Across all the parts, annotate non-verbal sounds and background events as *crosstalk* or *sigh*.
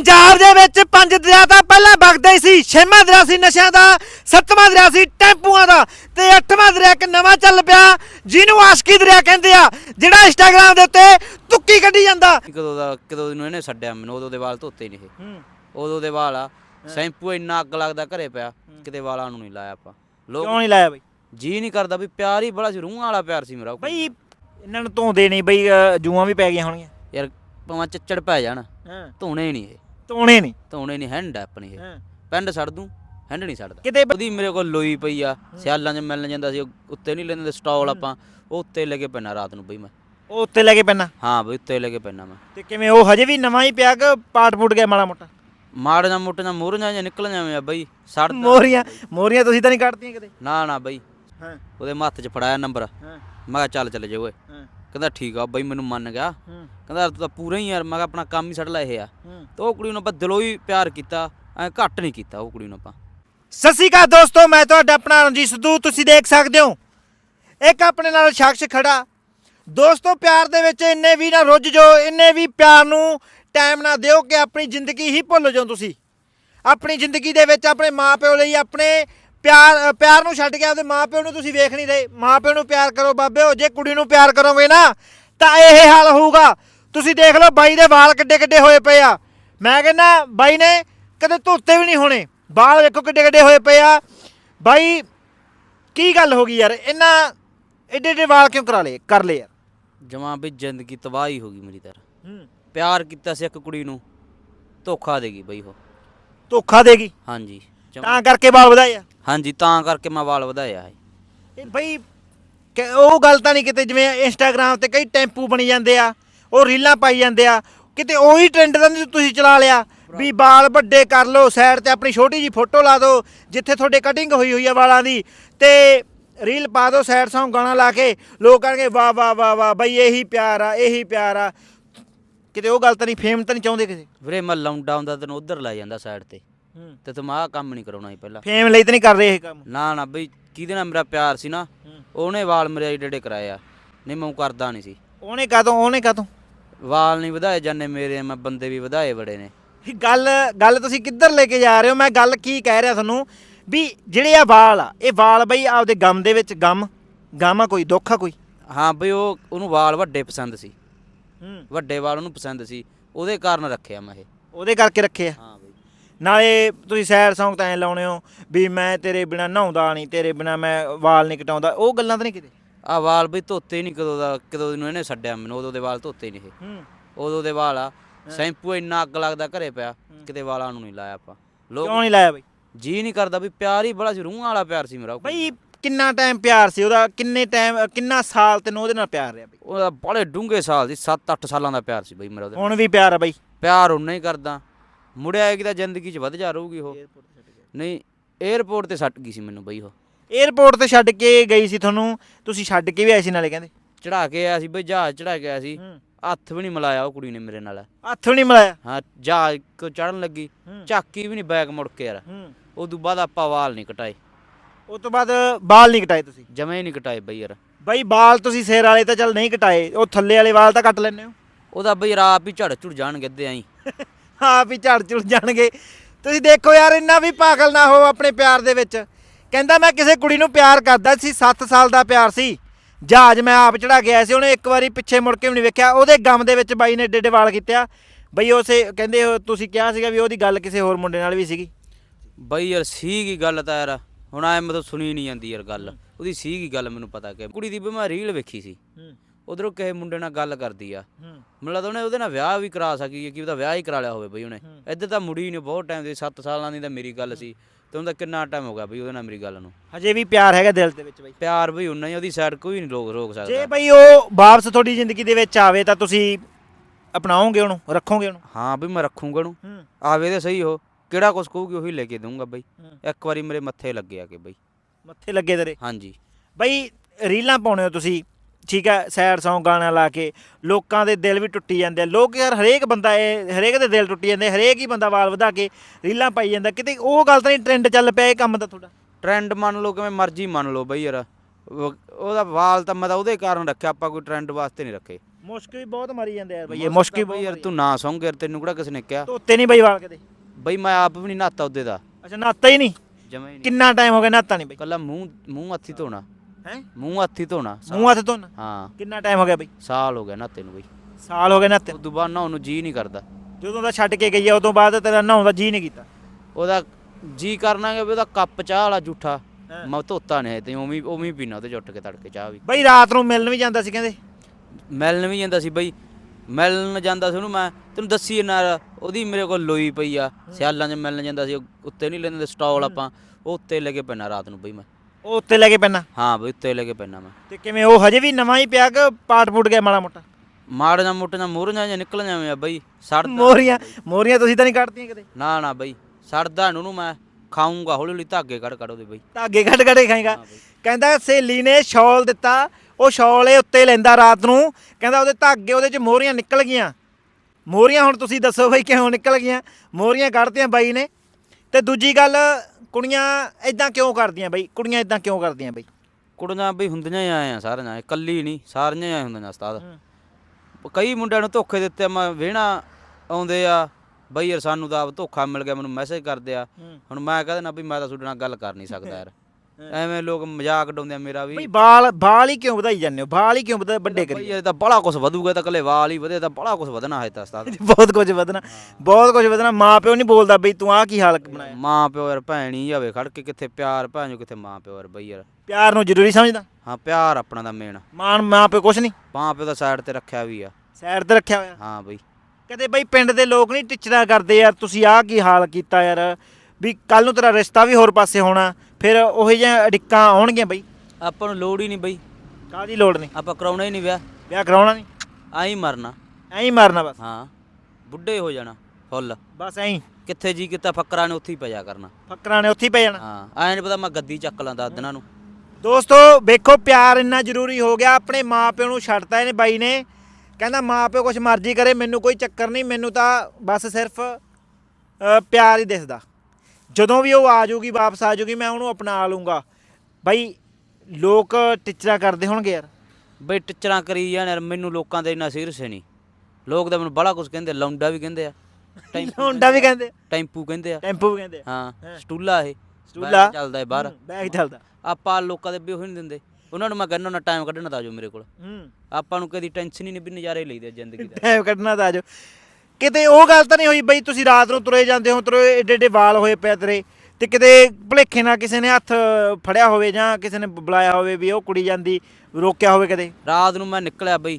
ਪੰਜਾਬ ਦੇ ਵਿੱਚ ਪੰਜ ਦਰਿਆ ਤਾਂ ਪਹਿਲਾਂ ਵਗਦੇ ਸੀ ਛੇਵਾਂ ਦਰਿਆ ਸੀ ਨਸ਼ਿਆਂ ਦਾ ਸੱਤਵਾਂ ਦਰਿਆ ਸੀ ਟੈਂਪੂਆਂ ਦਾ ਤੇ ਅੱਠਵਾਂ ਦਰਿਆ ਇੱਕ ਨਵਾਂ ਚੱਲ ਪਿਆ ਜਿਹਨੂੰ ਆਸ਼ਕੀ ਦਰਿਆ ਕਹਿੰਦੇ ਆ ਜਿਹੜਾ ਇੰਸਟਾਗ੍ਰam ਦੇ ਉੱਤੇ ਤੁੱਕੀ ਕੱਢੀ ਜਾਂਦਾ। ਕਦੋਂ ਦਾ ਕਦੋਂ ਨੂੰ ਇਹਨੇ ਛੱਡਿਆ ਮੈਨੂੰ ਉਦੋਂ ਦੇ ਵਾਲ ਧੋਤੇ ਨਹੀਂ ਇਹ। ਉਦੋਂ ਦੇ ਵਾਲ ਆ ਸ਼ੈਂਪੂ ਇੰਨਾ ਅੱਗ ਲੱਗਦਾ ਘਰੇ ਪਿਆ ਕਿਤੇ ਵਾਲਾਂ ਨੂੰ ਨਹੀਂ ਲਾਇਆ ਆਪਾਂ। ਲੋਕ ਕਿਉਂ ਨਹੀਂ ਲਾਇਆ ਬਈ? ਜੀ ਨਹੀਂ ਕਰਦਾ ਵੀ ਪਿਆਰ ਹੀ ਬੜਾ ਸੀ ਰੂਹਾਂ ਵਾਲਾ ਪਿਆਰ ਸੀ ਮੇਰਾ ਬਈ ਇਹਨਾਂ ਨੂੰ ਧੋਂਦੇ ਨਹੀਂ ਬਈ ਜੂਆਂ ਵੀ ਪੈ ਗਈਆਂ ਹੋਣਗੀਆਂ। ਯਾਰ ਭਾਵੇਂ ਚੱਚੜ ਪੈ ਜਾਣ ਹਾਂ। ਧੋਣੇ ਨਹੀਂ ਇਹ। ਧੋਣੇ ਨਹੀਂ। ਧੋਣੇ ਨਹੀਂ ਹੈਂਡ ਆ ਆਪਣੀ ਇਹ। ਹਾਂ। ਪੈਂਡ ਛੱਡ ਦੂੰ ਹੈਂਡ ਨਹੀਂ ਛੱਡਦਾ ਕਿਤੇ ਬ- ਉਹਦੀ ਮੇਰੇ ਕੋਲ ਲੋਈ ਪਈ ਆ ਸਿਆਲਾਂ 'ਚ ਮਿਲਣ ਜਾਂਦਾ ਸੀ ਉਹ ਉੱਤੇ ਨਹੀਂ ਲੈਂਦੇ ਸਟਾਲ ਆਪਾਂ ਉਹ ਉੱਤੇ ਲੈ ਕੇ ਪੈਣਾ ਰਾਤ ਨੂੰ ਬਈ ਮੈਂ। ਉਹ ਉੱਤੇ ਲੈ ਕੇ ਪੈਣਾ? ਹਾਂ ਬਈ ਉੱਤੇ ਲੈ ਕੇ ਪੈਣਾ ਮੈਂ। ਤੇ ਕਿਵੇਂ ਉਹ ਹਜੇ ਵੀ ਨਵਾਂ ਹੀ ਪਿਆ ਕਿ ਪਾਟ ਫੁੱਟ ਗਿਆ ਮਾੜਾ ਮੋਟਾ? ਮਾੜੀਆਂ ਮੋਟੀਆਂ ਮੂਹਰੀਆਂ ਜਾਂ ਨਿਕਲ ਜਾਵੇਂ ਆ ਬਈ ਸੜ ਮੋਰੀਆਂ ਮੋਰੀਆਂ ਤੁਸੀਂ ਤਾਂ ਨਹੀਂ ਕੱਢਦੀਆਂ ਕਿਤੇ ਨਾ ਨਾ ਬਈ। ਹਾਂ। ਉਹਦੇ ਮੱਥ 'ਚ ਫੜਾਇਆ ਨੰਬਰ। ਹਾਂ। ਮੈਂ ਕਿਹਾ ਚੱਲ ਚੱਲ ਜਾ ਓਏ। ਹਾਂ। ਕਹਿੰਦਾ ਠੀਕ ਆ ਬਈ ਮੈਨੂੰ ਮੰਨ ਗਿਆ। ਹੂੰ। ਕਹਿੰਦਾ ਤੂੰ ਤਾਂ ਪੂਰਾ ਹੀ ਯਾਰ ਮੈਂ ਕਿਹਾ ਆਪਣਾ ਕੰਮ ਹੀ ਛੱਡ ਲੈ ਇਹ ਆ। ਹੂੰ। ਤੇ ਉਹ ਕੁੜੀ ਨੂੰ ਆਪਾਂ ਦਿਲੋਂ ਹੀ ਪਿਆਰ ਕੀਤਾ ਐ ਘੱਟ ਨਹੀਂ ਕੀਤਾ ਉਹ ਕੁੜੀ ਨੂੰ ਆਪਾਂ। ਸਤਿ ਸ਼੍ਰੀ ਅਕਾਲ ਦੋਸਤੋ ਮੈਂ ਤੁਹਾਡਾ ਆਪਣਾ ਰਣਜੀਤ ਸਿੱਧੂ ਤੁਸੀਂ ਦੇਖ ਸਕਦੇ ਹੋ। ਇੱਕ ਆਪਣੇ ਨਾਲ ਸ਼ਖਸ ਖੜਾ। ਦੋਸਤੋ ਪਿਆਰ ਦੇ ਵਿੱਚ ਇੰਨੇ ਵੀ ਨਾ ਰੁੱਝ ਜੋ ਇੰਨੇ ਵੀ ਪਿਆਰ ਨੂੰ ਟਾਈਮ ਨਾ ਦਿਓ ਕਿ ਆਪਣੀ ਜ਼ਿੰਦਗੀ ਹੀ ਭੁੱਲ ਜਾਓ ਤੁਸੀਂ। ਆਪਣੀ ਜ਼ਿੰਦਗੀ ਦੇ ਵਿੱਚ ਆਪਣੇ ਮਾਪਿਓ ਲਈ ਆਪਣੇ ਪਿਆਰ ਪਿਆਰ ਨੂੰ ਛੱਡ ਕੇ ਆਪਦੇ ਮਾਪਿਓ ਨੂੰ ਤੁਸੀਂ ਵੇਖ ਨਹੀਂ ਰਹੇ। ਮਾਪਿਓ ਨੂੰ ਪਿਆਰ ਕਰੋ ਬਾਬਿਓ ਜੇ ਕੁੜੀ ਨੂੰ ਪਿਆਰ ਕਰੋਗੇ ਨਾ ਤਾਂ ਇਹ ਹਾਲ ਹੋਊਗਾ। ਤੁਸੀਂ ਦੇਖ ਲਓ ਬਾਈ ਦੇ ਵਾਲ ਕਿੱਡੇ ਕਿੱਡੇ ਹੋਏ ਪਏ ਆ। ਮੈਂ ਕਹਿੰਦਾ ਬਾਈ ਨੇ ਕਦੇ ਧੋਤੇ ਵੀ ਨਹੀਂ ਹੋਣੇ। ਵਾਲ ਵੇਖੋ ਕਿੱਡੇ ਕਿੱਡੇ ਹੋਏ ਪਏ ਆ। ਬਾਈ ਕੀ ਗੱਲ ਹੋ ਗਈ ਯਾਰ? ਇਹਨਾਂ ਏਡੇ ਏਡੇ ਵਾਲ ਕਿਉਂ ਕਰਾ ਲਏ? ਕਰ ਲਏ ਯਾਰ। ਜਮਾਂ ਵੀ ਜ਼ਿੰਦਗੀ ਤਬਾਹੀ ਹੋ ਗਈ ਮੇਰੀ ਤਰ੍ਹਾਂ ਹੂੰ। ਪਿਆਰ ਕੀਤਾ ਸੀ ਇੱਕ ਕੁੜੀ ਨੂੰ। ਧੋਖਾ ਦੇਗੀ ਬਈ ਉਹ। ਧੋਖਾ ਦੇਗੀ ਹਾਂਜੀ। ਤਾਂ ਕਰਕੇ ਵਾਲ ਵਧਾਏ ਆ? ਹਾਂਜੀ ਤਾਂ ਕਰਕੇ ਮੈਂ ਵਾਲ ਵਧਾਇਆ ਹੈ। ਇਹ ਬਈ ਕਿ ਉਹ ਗੱਲ ਤਾਂ ਨਹੀਂ ਕਿਤੇ ਜਿਵੇਂ ਇੰਸਟਾਗ੍ਰam ਤੇ ਕਈ ਟੈਂਪੂ ਬਣੀ ਜਾਂਦੇ ਆ ਉਹ ਰੀਲਾਂ ਪਾਈ ਜਾਂਦੇ ਆ ਕਿਤੇ ਉਹੀ ਟ੍ਰੈਂਡ ਤਾਂ ਨਹੀਂ ਤੁਸੀਂ ਚਲਾ ਲਿਆ ਵੀ ਵਾਲ ਵੱਡੇ ਕਰ ਲਓ ਸਾਈਡ ਤੇ ਆਪਣੀ ਛੋਟੀ ਜੀ ਫੋਟੋ ਲਾ ਦਿਓ ਜਿੱਥੇ ਤੁਹਾਡੇ ਕਟਿੰਗ ਹੋਈ ਹੋਈ ਆ ਵਾਲਾਂ ਦੀ ਤੇ ਰੀਲ ਪਾ ਦਿਓ ਸਾਈਡ ਸੌਂਗ ਗਾਣਾ ਲਾ ਕੇ ਲੋਕ ਕਹਿਣਗੇ ਵਾਹ ਵਾਹ ਵਾਹ ਵਾਹ ਬਈ ਇਹੀ ਪਿਆਰ ਆ ਇਹੀ ਪਿਆਰ ਆ। ਕਿਤੇ ਉਹ ਗੱਲ ਤਾਂ ਨਹੀਂ ਫੇਮ ਤਾਂ ਨਹੀਂ ਚਾਹੁੰਦੇ ਕਿਸੇ? ਵੀਰੇ ਮੈਂ ਲੌਂਡਾ ਹੁੰਦਾ ਤੈਨੂੰ ਉਧਰ ਲੈ ਜਾਂਦਾ ਸਾਈਡ ਤੇ। ਤੇ ਤੂੰ ਆਹ ਕੰਮ ਨਹੀਂ ਕਰਾਉਣਾ ਸੀ ਪਹਿਲਾਂ। ਫੇਮ ਲਈ ਤਾਂ ਨਹੀਂ ਕਰ ਰਹੇ ਇਹ ਕੰਮ? ਨਾ ਨਾ ਬਈ ਕਿਹਦੇ ਨਾਲ ਮੇਰਾ ਪਿਆਰ ਸੀ ਨਾ? ਉਹਨੇ ਵਾਲ ਮੇਰੇ ਏਡੇ ਏਡੇ ਕਰਾਏ ਆ। ਨਹੀਂ ਮੈਂ ਉਹ ਕਰਦਾ ਨਹੀਂ ਸੀ। ਉਹਨੇ ਕਾਤੋਂ ਉਹਨੇ ਕਾਤੋਂ ਵਾਲ ਨਹੀਂ ਵਧਾਏ ਜਾਂਦੇ ਮੇਰੇ ਮੈਂ ਬੰਦੇ ਵੀ ਵਧਾਏ ਬੜੇ ਨੇ। ਗੱਲ ਗੱਲ ਤੁਸੀਂ ਕਿੱਧਰ ਲੈ ਕੇ ਜਾ ਰਹੇ ਹੋ? ਮੈਂ ਗੱਲ ਕੀ ਕਹਿ ਰਿਹਾ ਤੁਹਾਨੂੰ? ਵੀ ਜਿਹੜੇ ਆ ਵਾਲ ਆ ਇਹ ਵਾਲ ਬਈ ਆਪਦੇ ਗਮ ਦੇ ਵਿੱਚ ਗਮ ਗਮ ਆ ਕੋਈ ਦੁੱਖ ਆ ਕੋਈ? ਹਾਂ ਬਈ ਉਹ ਉਹਨੂੰ ਵਾਲ ਵੱਡੇ ਪਸੰਦ ਸੀ। ਹੂੰ। ਵੱਡੇ ਵਾਲ ਉਹਨੂੰ ਪਸੰਦ ਸੀ। ਉਹਦੇ ਕਾਰਨ ਰੱਖਿਆ ਮੈਂ ਇਹ। ਉਹਦੇ ਕਰਕੇ ਰੱਖੇ ਆ? ਹਾਂ। ਨਾਲੇ ਤੁਸੀਂ ਸੈਡ Song ਤਾਂ ਐ ਲਾਉਣੇ ਹੋ ਵੀ ਮੈਂ ਤੇਰੇ ਬਿਨਾ ਨਹਾਉਂਦਾ ਨਹੀਂ ਤੇਰੇ ਬਿਨਾ ਮੈਂ ਵਾਲ ਨਹੀਂ ਕਟਾਉਂਦਾ ਉਹ ਗੱਲਾਂ ਤਾਂ ਨਹੀਂ ਕਿਤੇ? ਆ ਵਾਲ ਬਈ ਧੋਤੇ ਨਹੀਂ ਕਦੋਂ ਦਾ ਕਦੋਂ ਨੂੰ ਇਹਨੇ ਛੱਡਿਆ ਮੈਨੂੰ ਉਦੋਂ ਦੇ ਵਾਲ ਧੋਤੇ ਨਹੀਂ ਇਹ। ਹੂੰ। ਉਦੋਂ ਦੇ ਵਾਲ ਆ ਸ਼ੈਂਪੂ ਇੰਨਾ ਅੱਗ ਲੱਗਦਾ ਘਰੇ ਪਿਆ ਕਿਤੇ ਵਾਲਾਂ ਨੂੰ ਨਹੀਂ ਲਾਇਆ ਆਪਾਂ। ਲੋਕ ਕਿਉਂ ਨਹੀਂ ਲਾਇਆ ਬਈ? ਜੀ ਨਹੀਂ ਕਰਦਾ ਵੀ ਪਿਆਰ ਹੀ ਬੜਾ ਸੀ ਰੂਹਾਂ ਵਾਲਾ ਪਿਆਰ ਸੀ ਮੇਰਾ ਉਹ ਬਈ ਕਿੰਨਾ ਟਾਈਮ ਪਿਆਰ ਸੀ ਉਹਦਾ ਕਿੰਨੇ ਟਾਈਮ ਕਿੰਨਾ ਸਾਲ ਤੈਨੂੰ ਉਹਦੇ ਨਾਲ ਪਿਆਰ ਰਿਹਾ ਬਈ? ਉਹਦਾ ਬੜੇ ਡੂੰਘੇ ਸਾਲ ਸੀ 7-8 ਸਾਲਾਂ ਦਾ ਪਿਆਰ ਸੀ ਬਈ ਮੇਰਾ ਉਹਦੇ। ਹੁਣ ਵੀ ਪਿਆਰ ਆ ਬਈ। ਪਿਆਰ ਉਨਾ ਹੀ ਕਰਦਾ। ਮੁੜਿਆ ਆਏਗੀ ਤਾਂ ਜ਼ਿੰਦਗੀ 'ਚ ਵੱਧ ਜਾ ਰਹੂਗੀ ਉਹ। ਨਹੀਂ 에ਅਰਪੋਰਟ ਤੇ ਸੱਟ ਗਈ ਸੀ ਮੈਨੂੰ ਬਈ ਉਹ। 에ਅਰਪੋਰਟ ਤੇ ਛੱਡ ਕੇ ਗਈ ਸੀ ਤੁਹਾਨੂੰ? ਤੁਸੀਂ ਛੱਡ ਕੇ ਵੀ ਆਏ ਸੀ ਨਾਲੇ ਕਹਿੰਦੇ? ਚੜਾ ਕੇ ਆਇਆ ਸੀ ਬਈ ਜਹਾਜ਼ ਚੜਾ ਕੇ ਆਇਆ ਸੀ। ਹੱਥ ਵੀ ਨਹੀਂ ਮਿਲਾਇਆ ਉਹ ਕੁੜੀ ਨੇ ਮੇਰੇ ਨਾਲ। ਹੱਥ ਨਹੀਂ ਮਿਲਾਇਆ? ਹਾਂ ਜਹਾਜ਼ ਕੋ ਚੜਨ ਲੱਗੀ। ਹੂੰ। ਝਾਕੀ ਵੀ ਨਹੀਂ ਬੈਗ ਮੁੜ ਕੇ ਯਾਰ। ਹੂੰ। ਉਹ ਤੋਂ ਬਾਅਦ ਆਪਾਂ ਵਾਲ ਨਹੀਂ ਕਟਾਏ। ਉਸ ਤੋਂ ਬਾਅਦ ਬਾਲ ਨਹੀਂ ਕਟਾਏ ਤੁਸੀਂ? ਜਮੇ ਹੀ ਨਹੀਂ ਕਟਾਏ ਬਈ ਯਾਰ। ਬਈ ਬਾਲ ਤੁਸੀਂ ਸਿਰ ਵਾਲੇ ਤਾਂ ਚੱਲ ਨਹੀਂ ਕਟਾਏ। ਉਹ ਥੱਲੇ ਵਾਲੇ ਵਾਲ ਤਾਂ ਕੱਟ ਲੈਂਦੇ ਹੋ। ਉਹਦਾ ਬਈ ਯਾਰ ਆਪ ਹੀ ਝੜ ਝੁੜ ਜਾਣਗੇ ਅੱਧੇ ਆਈ *laughs* ਹਾਂ ਵੀ ਝੜ ਝੁੜ ਜਾਣਗੇ। ਤੁਸੀਂ ਦੇਖੋ ਯਾਰ ਇੰਨਾ ਵੀ ਪਾਗਲ ਨਾ ਹੋ ਆਪਣੇ ਪਿਆਰ ਦੇ ਵਿੱਚ। ਕਹਿੰਦਾ ਮੈਂ ਕਿਸੇ ਕੁੜੀ ਨੂੰ ਪਿਆਰ ਕਰਦਾ ਸੀ 7 ਸਾਲ ਦਾ ਪਿਆਰ ਸੀ। ਜਹਾਜ਼ ਮੈਂ ਆਪ ਚੜਾ ਗਿਆ ਸੀ ਉਹਨੇ ਇੱਕ ਵਾਰੀ ਪਿੱਛੇ ਮੁੜ ਕੇ ਵੀ ਨਹੀਂ ਵੇਖਿਆ। ਉਹਦੇ ਗਮ ਦੇ ਵਿੱਚ ਬਾਈ ਨੇ ਏਡੇ ਵਾਲ ਕੀਤਿਆ ਬਈ ਉਸੇ ਕਹਿੰਦੇ ਉਹ ਤੁਸੀਂ ਕਿਹਾ ਸੀਗਾ ਵੀ ਉਹਦੀ ਗੱਲ ਕਿਸੇ ਹੋਰ ਮੁੰਡੇ ਨਾਲ ਵੀ ਸੀਗੀ। ਬਈ ਯਾਰ ਸੀਗੀ ਗੱਲ ਤਾਂ ਯਾਰ ਹੁਣ ਐ ਮਤਲਬ ਸੁਣੀ ਨਹੀਂ ਜਾਂਦੀ ਯਾਰ ਗੱਲ। ਉਹਦੀ ਸੀਗੀ ਗੱਲ ਮੈਨੂੰ ਪਤਾ ਕਿ ਕੁੜੀ ਦੀ ਮੈਂ ਰੀਲ ਵੇਖੀ ਸੀ। ਹੂੰ। ਉਧਰੋਂ ਕਿਸੇ ਮੁੰਡੇ ਨਾਲ ਗੱਲ ਕਰਦੀ ਆ। ਹੂੰ। ਮੈਨੂੰ ਲੱਗਦਾ ਉਹਨੇ ਉਹਦੇ ਨਾਲ ਵਿਆਹ ਵੀ ਕਰਾ ਸਕੀ ਹੈ ਕਿ ਉਹਦਾ ਵਿਆਹ ਹੀ ਕਰਾ ਲਿਆ ਹੋਵੇ ਬਈ ਉਹਨੇ। ਇੱਧਰ ਤਾਂ ਮੁੜੀ ਨਹੀਂ ਬਹੁਤ ਟਾਈਮ ਦੀ 7 ਸਾਲਾਂ ਦੀ ਤਾਂ ਮੇਰੀ ਗੱਲ ਸੀ ਤੇ ਉਹਦਾ ਕਿੰਨਾ ਟਾਈਮ ਹੋ ਗਿਆ ਬਈ ਉਹਦੇ ਨਾਲ ਮੇਰੀ ਗੱਲ ਨੂੰ। ਹਜੇ ਵੀ ਪਿਆਰ ਹੈਗਾ ਦਿਲ ਦੇ ਵਿੱਚ ਬਈ। ਪਿਆਰ ਬਈ ਉਨਾ ਹੀ ਉਹਦੀ ਸਾਈਡ ਕੋਈ ਨਹੀਂ ਰੋਕ ਰੋਕ ਜੇ ਸਕਦਾ ਬਈ ਉਹ ਵਾਪਸ ਤੁਹਾਡੀ ਜ਼ਿੰਦਗੀ ਦੇ ਵਿੱਚ ਆਵੇ ਤਾਂ ਤੁਸੀਂ ਅਪਣਾਓਗੇ ਉਹਨੂੰ ਰੱਖੋਗੇ ਉਹਨੂੰ? ਹਾਂ ਬਈ ਮੈਂ ਰੱਖੂੰਗਾ ਉਹਨੂੰ। ਹੂੰ। ਆਵੇ ਤੇ ਸਹੀ ਉਹ ਕਿਹੜਾ ਕੁਛ ਕਹੂਗੀ ਉਹੀ ਲੈ ਕੇ ਦਊਂਗਾ ਬਈ। ਹੂੰ। ਇੱਕ ਵਾਰੀ ਮੇਰੇ ਮੱਥੇ ਲੱਗੇ ਆ ਕੇ ਬਈ। ਮੱਥੇ ਲੱਗੇ ਤੇਰੇ? ਹਾਂਜੀ। ਬਈ ਰੀਲਾਂ ਪਾਉਣੇ ਹੋ ਤੁਸੀਂ ਠੀਕ ਹੈ ਸੈਡ Song ਗਾਣਾ ਲਾ ਕੇ ਲੋਕਾਂ ਦੇ ਦਿਲ ਵੀ ਟੁੱਟੀ ਜਾਂਦੇ ਆ। ਲੋਕ ਯਾਰ ਹਰੇਕ ਬੰਦਾ ਇਹ ਹਰੇਕ ਦੇ ਦਿਲ ਟੁੱਟੀ ਜਾਂਦੇ ਹਰੇਕ ਹੀ ਬੰਦਾ ਵਾਲ ਵਧਾ ਕੇ ਰੀਲਾਂ ਪਾਈ ਜਾਂਦਾ। ਕਿਤੇ ਉਹ ਗੱਲ ਤਾਂ ਨਹੀਂ ਟ੍ਰੈਂਡ ਚੱਲ ਪਿਆ ਇਹ ਕੰਮ ਦਾ ਤੁਹਾਡਾ? ਟ੍ਰੈਂਡ ਮੰਨ ਲਓ ਕਿਵੇਂ ਮਰਜ਼ੀ ਮੰਨ ਲਓ ਬਈ ਯਾਰ। ਉਹ- ਉਹਦਾ ਵਾਲ ਤਾਂ ਮੈਂ ਤਾਂ ਉਹਦੇ ਕਾਰਨ ਰੱਖਿਆ ਆਪਾਂ ਕੋਈ ਟ੍ਰੈਂਡ ਵਾਸਤੇ ਨਹੀਂ ਰੱਖੇ। ਮੁਸ਼ਕ ਵੀ ਬਹੁਤ ਮਾਰੀ ਜਾਂਦੇ ਯਾਰ ਬਈ ਇਹ ਮੁਸ਼ਕ ਵੀ ਬਈ ਯਾਰ ਤੂੰ ਨਾ ਸੌਂਗ ਯਾਰ ਤੈਨੂੰ ਕਿਹੜਾ ਕਿਸੇ ਨੇ ਕਿਹਾ? ਧੋਤੇ ਨਹੀਂ ਬਈ ਵਾਲ ਕਦੇ? ਬਈ ਮੈਂ ਆਪ ਵੀ ਨਹੀਂ ਨਹਾਤਾ ਉਹਦੇ ਦਾ। ਅੱਛਾ ਨਾਤਾ ਹੀ ਨਹੀਂ? ਜਮਾ ਨਹੀਂ। ਕਿੰਨਾ ਟਾਈਮ ਹੋ ਗਿਆ ਨਾਤਾ ਨਹੀਂ ਬਈ? ਕੱਲਾ ਮੂੰਹ ਮੂੰਹ ਹੱਥੀ ਧੋਣਾ। ਹੈ? ਮੂੰਹ ਹੱਥੀ ਧੋਣਾ ਮੂੰਹ ਹੱਥ ਧੋਣਾ? ਹਾਂ। ਕਿੰਨਾ ਟਾਈਮ ਹੋ ਗਿਆ ਬਈ? ਸਾਲ ਹੋ ਗਿਆ ਨਹਾਤੇ ਨੂੰ ਬਈ। ਸਾਲ ਹੋ ਗਏ ਨਾਤੇ ਨੂੰ। ਉਦੋਂ ਬਾਅਦ ਨਹਾਉਣ ਨੂੰ ਜੀ ਨਹੀਂ ਕਰਦਾ। ਜਦੋਂ ਦਾ ਛੱਡ ਕੇ ਗਈ ਆ ਉਦੋਂ ਬਾਅਦ ਤੇਰਾ ਨਹਾਉਣ ਦਾ ਜੀ ਨਹੀਂ ਕੀਤਾ। ਉਹਦਾ ਜੀ ਕਰਨਾਗੇ ਵੀ ਉਹਦਾ ਕੱਪ ਚਾਹ ਵਾਲਾ ਜੂਠਾ। ਹਾਂ। ਮੈਂ ਧੋਤਾ ਨਹੀਂ ਤੇ ਉਵੇਂ ਹੀ- ਉਵੇਂ ਹੀ ਪੀਣਾ ਉਹਦੇ ਜੁੱਟ ਕੇ ਤੜਕੇ ਚਾਹ ਵੀ। ਬਈ ਰਾਤ ਨੂੰ ਮਿਲਣ ਵੀ ਜਾਂਦਾ ਸੀ ਕਹਿੰਦੇ। ਮਿਲਣ ਵੀ ਜਾਂਦਾ ਸੀ ਬਈ। ਮਿਲਣ ਜਾਂਦਾ ਸੀ ਉਹਨੂੰ ਮੈਂ ਤੈਨੂੰ ਦੱਸੀ ਨਾ ਉਹਦੀ ਮੇਰੇ ਕੋਲ ਲੋਈ ਪਈ ਆ। ਸਿਆਲਾਂ 'ਚ ਮਿਲਣ ਜਾਂਦਾ ਸੀ ਉੱਤੇ ਨਹੀਂ ਲੈਂਦੇ ਸਟਾਲ ਆਪਾਂ ਉਹ ਉੱਤੇ ਲੈ ਕੇ ਪੈਣਾ ਰਾਤ ਨੂੰ ਬਈ ਮੈਂ। ਉਹ ਉੱਤੇ ਲੈ ਕੇ ਪੈਣਾ? ਹਾਂ ਬਈ ਉੱਤੇ ਲੈ ਕੇ ਪੈਣਾ ਮੈਂ। ਤੇ ਕਿਵੇਂ ਉਹ ਹਜੇ ਵੀ ਨਵਾਂ ਹੀ ਪਿਆ ਕਿ ਪਾਟ ਫੁੱਟ ਗਿਆ ਮਾੜਾ ਮੋਟਾ? ਮਾੜੀਆਂ ਮੋਟੀਆਂ ਮੋਰੀਆਂ ਜਾਂ ਨਿਕਲ ਜਾਵੇਂ ਆ ਬਈ ਸੜਦਾ। ਮੋਰੀਆਂ ਮੋਰੀਆਂ ਤੁਸੀਂ ਤਾਂ ਨਹੀਂ ਕੱਢਦੀਆਂ ਕਿਤੇ ਨਾ ਨਾ ਬਈ ਸੜਦਾ ਨੂੰ ਮੈਂ ਖਾਊਂਗਾ ਹੌਲੀ ਹੌਲੀ ਧਾਗੇ ਕੱਢ ਕੱਢ ਉਹਦੇ ਬਈ। ਧਾਗੇ ਕੱਢ ਕੱਢ ਖਾਏਗਾ। ਕਹਿੰਦਾ ਸਹੇਲੀ ਨੇ ਸ਼ਾਲ ਦਿੱਤਾ ਉਹ ਸ਼ਾਲ ਇਹ ਉੱਤੇ ਲੈਂਦਾ ਰਾਤ ਨੂੰ। ਕਹਿੰਦਾ ਉਹਦੇ ਧਾਗੇ ਉਹਦੇ ਚ ਮੋਰੀਆਂ ਨਿਕਲ ਗਈਆਂ। ਮੋਰੀਆਂ ਹੁਣ ਤੁਸੀਂ ਦੱਸੋ ਬਈ ਕਿਉਂ ਨਿਕਲ ਗਈਆਂ? ਮੋਰੀਆਂ ਕੱਢਤੀਆਂ ਬਾਈ ਨੇ। ਤੇ ਦੂਜੀ ਗੱਲ ਕੁੜੀਆਂ ਇਦਾਂ ਕਿਉਂ ਕਰਦੀਆਂ ਬਈ? ਕੁੜੀਆਂ ਇਦਾਂ ਕਿਉਂ ਕਰਦੀਆਂ ਬਈ? ਕੁੜੀਆਂ ਬਈ ਹੁੰਦੀਆਂ ਹੀ ਆਏ ਆ ਸਾਰੀਆਂ ਇਕੱਲੀ ਨਹੀਂ ਸਾਰੀਆਂ ਹੀ ਆਏ ਹੁੰਦੀਆਂ ਉਸਤਾਦ। ਕਈ ਮੁੰਡਿਆਂ ਨੂੰ ਧੋਖੇ ਦਿੱਤੇ ਮੈਂ ਵੇਣਾ ਆਉਂਦੇ ਆ ਬਈ ਯਾਰ ਸਾਨੂੰ ਤਾਂ ਆਪ ਧੋਖਾ ਮਿਲ ਗਿਆ ਮੈਨੂੰ ਮੈਸੇਜ ਕਰਦੇ ਆ। ਹੁਣ ਮੈਂ ਕਹਿੰਦਾ ਨਾ ਵੀ ਮੈਂ ਤਾਂ ਤੁਹਾਡੇ ਨਾਲ ਗੱਲ ਕਰ ਨਹੀਂ ਸਕਦਾ *laughs* ਯਾਰ। ਐਵੇਂ ਲੋਕ ਮਜ਼ਾਕ ਡਾਉਂਦੇ ਆ ਮੇਰਾ ਵੀ। ਬਈ ਬਾਲ ਬਾਲ ਹੀ ਕਿਉਂ ਵਧਾਈ ਜਾਂਦੇ ਹੋ? ਬਾਲ ਹੀ ਕਿਉਂ ਵਧਾ ਵੱਡੇ ਬਈ ਕਰੀ ਇਹ ਤਾਂ ਬੜਾ ਕੁਝ ਵਧੂਗਾ ਤਾਂ ਕੱਲੇ ਵਾਲ ਹੀ ਵਧੇ ਤਾਂ ਬੜਾ ਕੁਝ ਵਧਣਾ ਹੈ ਤਾਂ ਉਸਤਾਦ। *laughs* ਬਹੁਤ ਕੁਝ ਵਧਣਾ ਬਹੁਤ ਕੁਝ ਵਧਣਾ। ਮਾਂ ਪਿਓ ਨਹੀਂ ਬੋਲਦਾ ਬਈ ਤੂੰ ਆਹ ਕੀ ਹਾਲ ਬਣਾਇਆ? ਮਾਂ ਪਿਓ ਯਾਰ ਭੈਣ ਜਾਵੇ ਖੜ ਕੇ ਕਿੱਥੇ ਪਿਆਰ ਭੈਣ ਕਿੱਥੇ ਮਾਂ ਪਿਓ ਯਾਰ ਬਈ ਯਾਰ। ਪਿਆਰ ਨੂੰ ਜ਼ਰੂਰੀ ਸਮਝਦਾ? ਹਾਂ ਪਿਆਰ ਆਪਣਾ ਦਾ ਮੇਨ ਮਾਂ ਮਾਂ ਪਿਓ ਕੁਛ ਨਹੀਂ ਮਾਂ ਪਿਓ ਦਾ ਸਾਈਡ ਤੇ ਰੱਖਿਆ ਵੀ ਆ। ਸਾਈਡ ਤੇ ਰੱਖਿਆ ਹੋਇਆ? ਹਾਂ ਬਈ। ਕਦੇ ਬਈ ਪਿੰਡ ਦੇ ਲੋਕ ਨਹੀਂ ਟਿਚਰਾ ਕਰਦੇ ਯਾਰ ਤੁਸੀਂ ਆਹ ਕੀ ਹਾਲ ਕੀਤਾ ਯਾਰ? ਵੀ ਕੱਲ ਨੂੰ ਤੇਰਾ ਰਿਸ਼ਤਾ ਵੀ ਹੋਰ ਪਾਸੇ ਹੋਣਾ। ਫਿਰ ਉਹੇ ਜਿਹੀਆਂ ਅੜਿੱਕਾਂ ਆਉਣਗੀਆਂ ਬਈ? ਆਪਾਂ ਨੂੰ ਲੋੜ ਹੀ ਨਹੀਂ ਬਈ। ਕਾਹਦੀ ਲੋੜ ਨਹੀਂ? ਆਪਾਂ ਕਰਾਉਣਾ ਹੀ ਨਹੀਂ ਵਿਆਹ। ਵਿਆਹ ਕਰਾਉਣਾ ਨਹੀਂ? ਆਈ ਮਰਨਾ। ਐਂ ਹੀ ਮਾਰਨਾ ਬਸ। ਹਾਂ ਬੁੱਢੇ ਹੋ ਜਾਣਾ ਫੁੱਲ। ਬਸ ਐਂ ਹੀ। ਕਿੱਥੇ ਜੀ ਕੀਤਾ ਫੱਕਰਾਂ ਨੇ ਉੱਥੇ ਹੀ ਪਿਆ ਕਰਨਾ। ਫੱਕਰਾਂ ਨੇ ਉੱਥੇ ਹੀ ਪੈ ਜਾਣਾ। ਹਾਂ ਐ ਨਹੀਂ ਪਤਾ ਮੈਂ ਗੱਦੀ ਚੱਕ ਲਾਂ ਦਸ ਦਿਨਾਂ ਨੂੰ। ਦੋਸਤੋ ਵੇਖੋ ਪਿਆਰ ਇੰਨਾ ਜ਼ਰੂਰੀ ਹੋ ਗਿਆ। ਆਪਣੇ ਮਾਪਿਓ ਨੂੰ ਛੱਡਤਾ ਇਹਨੇ ਬਾਈ ਨੇ। ਕਹਿੰਦਾ ਮਾਪਿਓ ਕੁਛ ਮਰਜ਼ੀ ਕਰੇ ਮੈਨੂੰ ਕੋਈ ਚੱਕਰ ਨਹੀਂ ਮੈਨੂੰ ਤਾਂ ਬਸ ਸਿਰਫ ਅ, ਪਿਆਰ ਹੀ ਦਿਸਦਾ। ਜਦੋਂ ਵੀ ਉਹ ਆ ਜਾਊਗੀ ਵਾਪਸ ਆ ਜਾਊਗੀ ਮੈਂ ਉਹਨੂੰ ਅਪਣਾ ਲੂੰਗਾ ਬਾਈ ਲੋਕ ਟਿਚਰਾ ਕਰਦੇ ਹੋਣਗੇ ਯਾਰ। ਬਈ ਟਿਚਰਾਂ ਕਰੀ ਜਾਣ ਯਾਰ ਮੈਨੂੰ ਲੋਕਾਂ ਦੇ ਇੰਨਾ ਸੀਰਸ ਨਹੀਂ। ਲੋਕ ਤਾਂ ਮੈਨੂੰ ਬੜਾ ਕੁਝ ਕਹਿੰਦੇ ਲੌਂਡਾ ਵੀ ਕਹਿੰਦੇ ਆ। ਟੈਂਪੂ ਹੁੰਡਾ ਵੀ ਕਹਿੰਦੇ ਟੈਂਪੂ ਕਹਿੰਦੇ ਆ। ਟੈਂਪੂ ਵੀ ਕਹਿੰਦੇ ਹਾਂ ਹਾਂ। ਸਟੂਲਾ ਇਹ। ਸਟੂਲਾ। ਚੱਲਦਾ ਹੈ ਬਾਹਰ। ਬੈਗ ਚੱਲਦਾ। ਆਪਾਂ ਲੋਕਾਂ ਦੇ ਵੀ ਉਹ ਨਹੀਂ ਦਿੰਦੇ। ਉਹਨਾਂ ਨੂੰ ਮੈਂ ਕਹਿੰਦਾ ਉਹਨਾਂ ਟਾਈਮ ਕੱਢਣਾ ਤਾਂ ਜੋ ਮੇਰੇ ਕੋਲ। ਹੂੰ। ਆਪਾਂ ਨੂੰ ਕਦੀ ਟੈਨਸ਼ਨ ਹੀ ਨਹੀਂ ਵੀ ਨਜ਼ਾਰੇ ਲਈਦੇ ਜ਼ਿੰਦਗੀ ਦਾ। ਟਾਈਮ ਕੱਢਣਾ ਤਾਂ ਆਜੋ ਕਿਤੇ ਉਹ ਗੱਲ ਤਾਂ ਨਹੀਂ ਹੋਈ ਬਈ ਤੁਸੀਂ ਰਾਤ ਨੂੰ ਤੁਰੇ ਜਾਂਦੇ ਹੋ ਤੁਰੇ ਏਡੇ ਏਡੇ ਵਾਲ ਹੋਏ ਪਏ ਤੇਰੇ ਤੇ ਕਿਤੇ ਭੁਲੇਖੇ ਨਾਲ ਕਿਸੇ ਨੇ ਹੱਥ ਫੜਿਆ ਹੋਵੇ ਜਾਂ ਕਿਸੇ ਨੇ ਬੁਲਾਇਆ ਹੋਵੇ ਵੀ ਉਹ ਕੁੜੀ ਜਾਂਦੀ ਰੋਕਿਆ ਹੋਵੇ ਕਦੇ ਰਾਤ ਨੂੰ ਮੈਂ ਨਿਕਲਿਆ ਬਈ।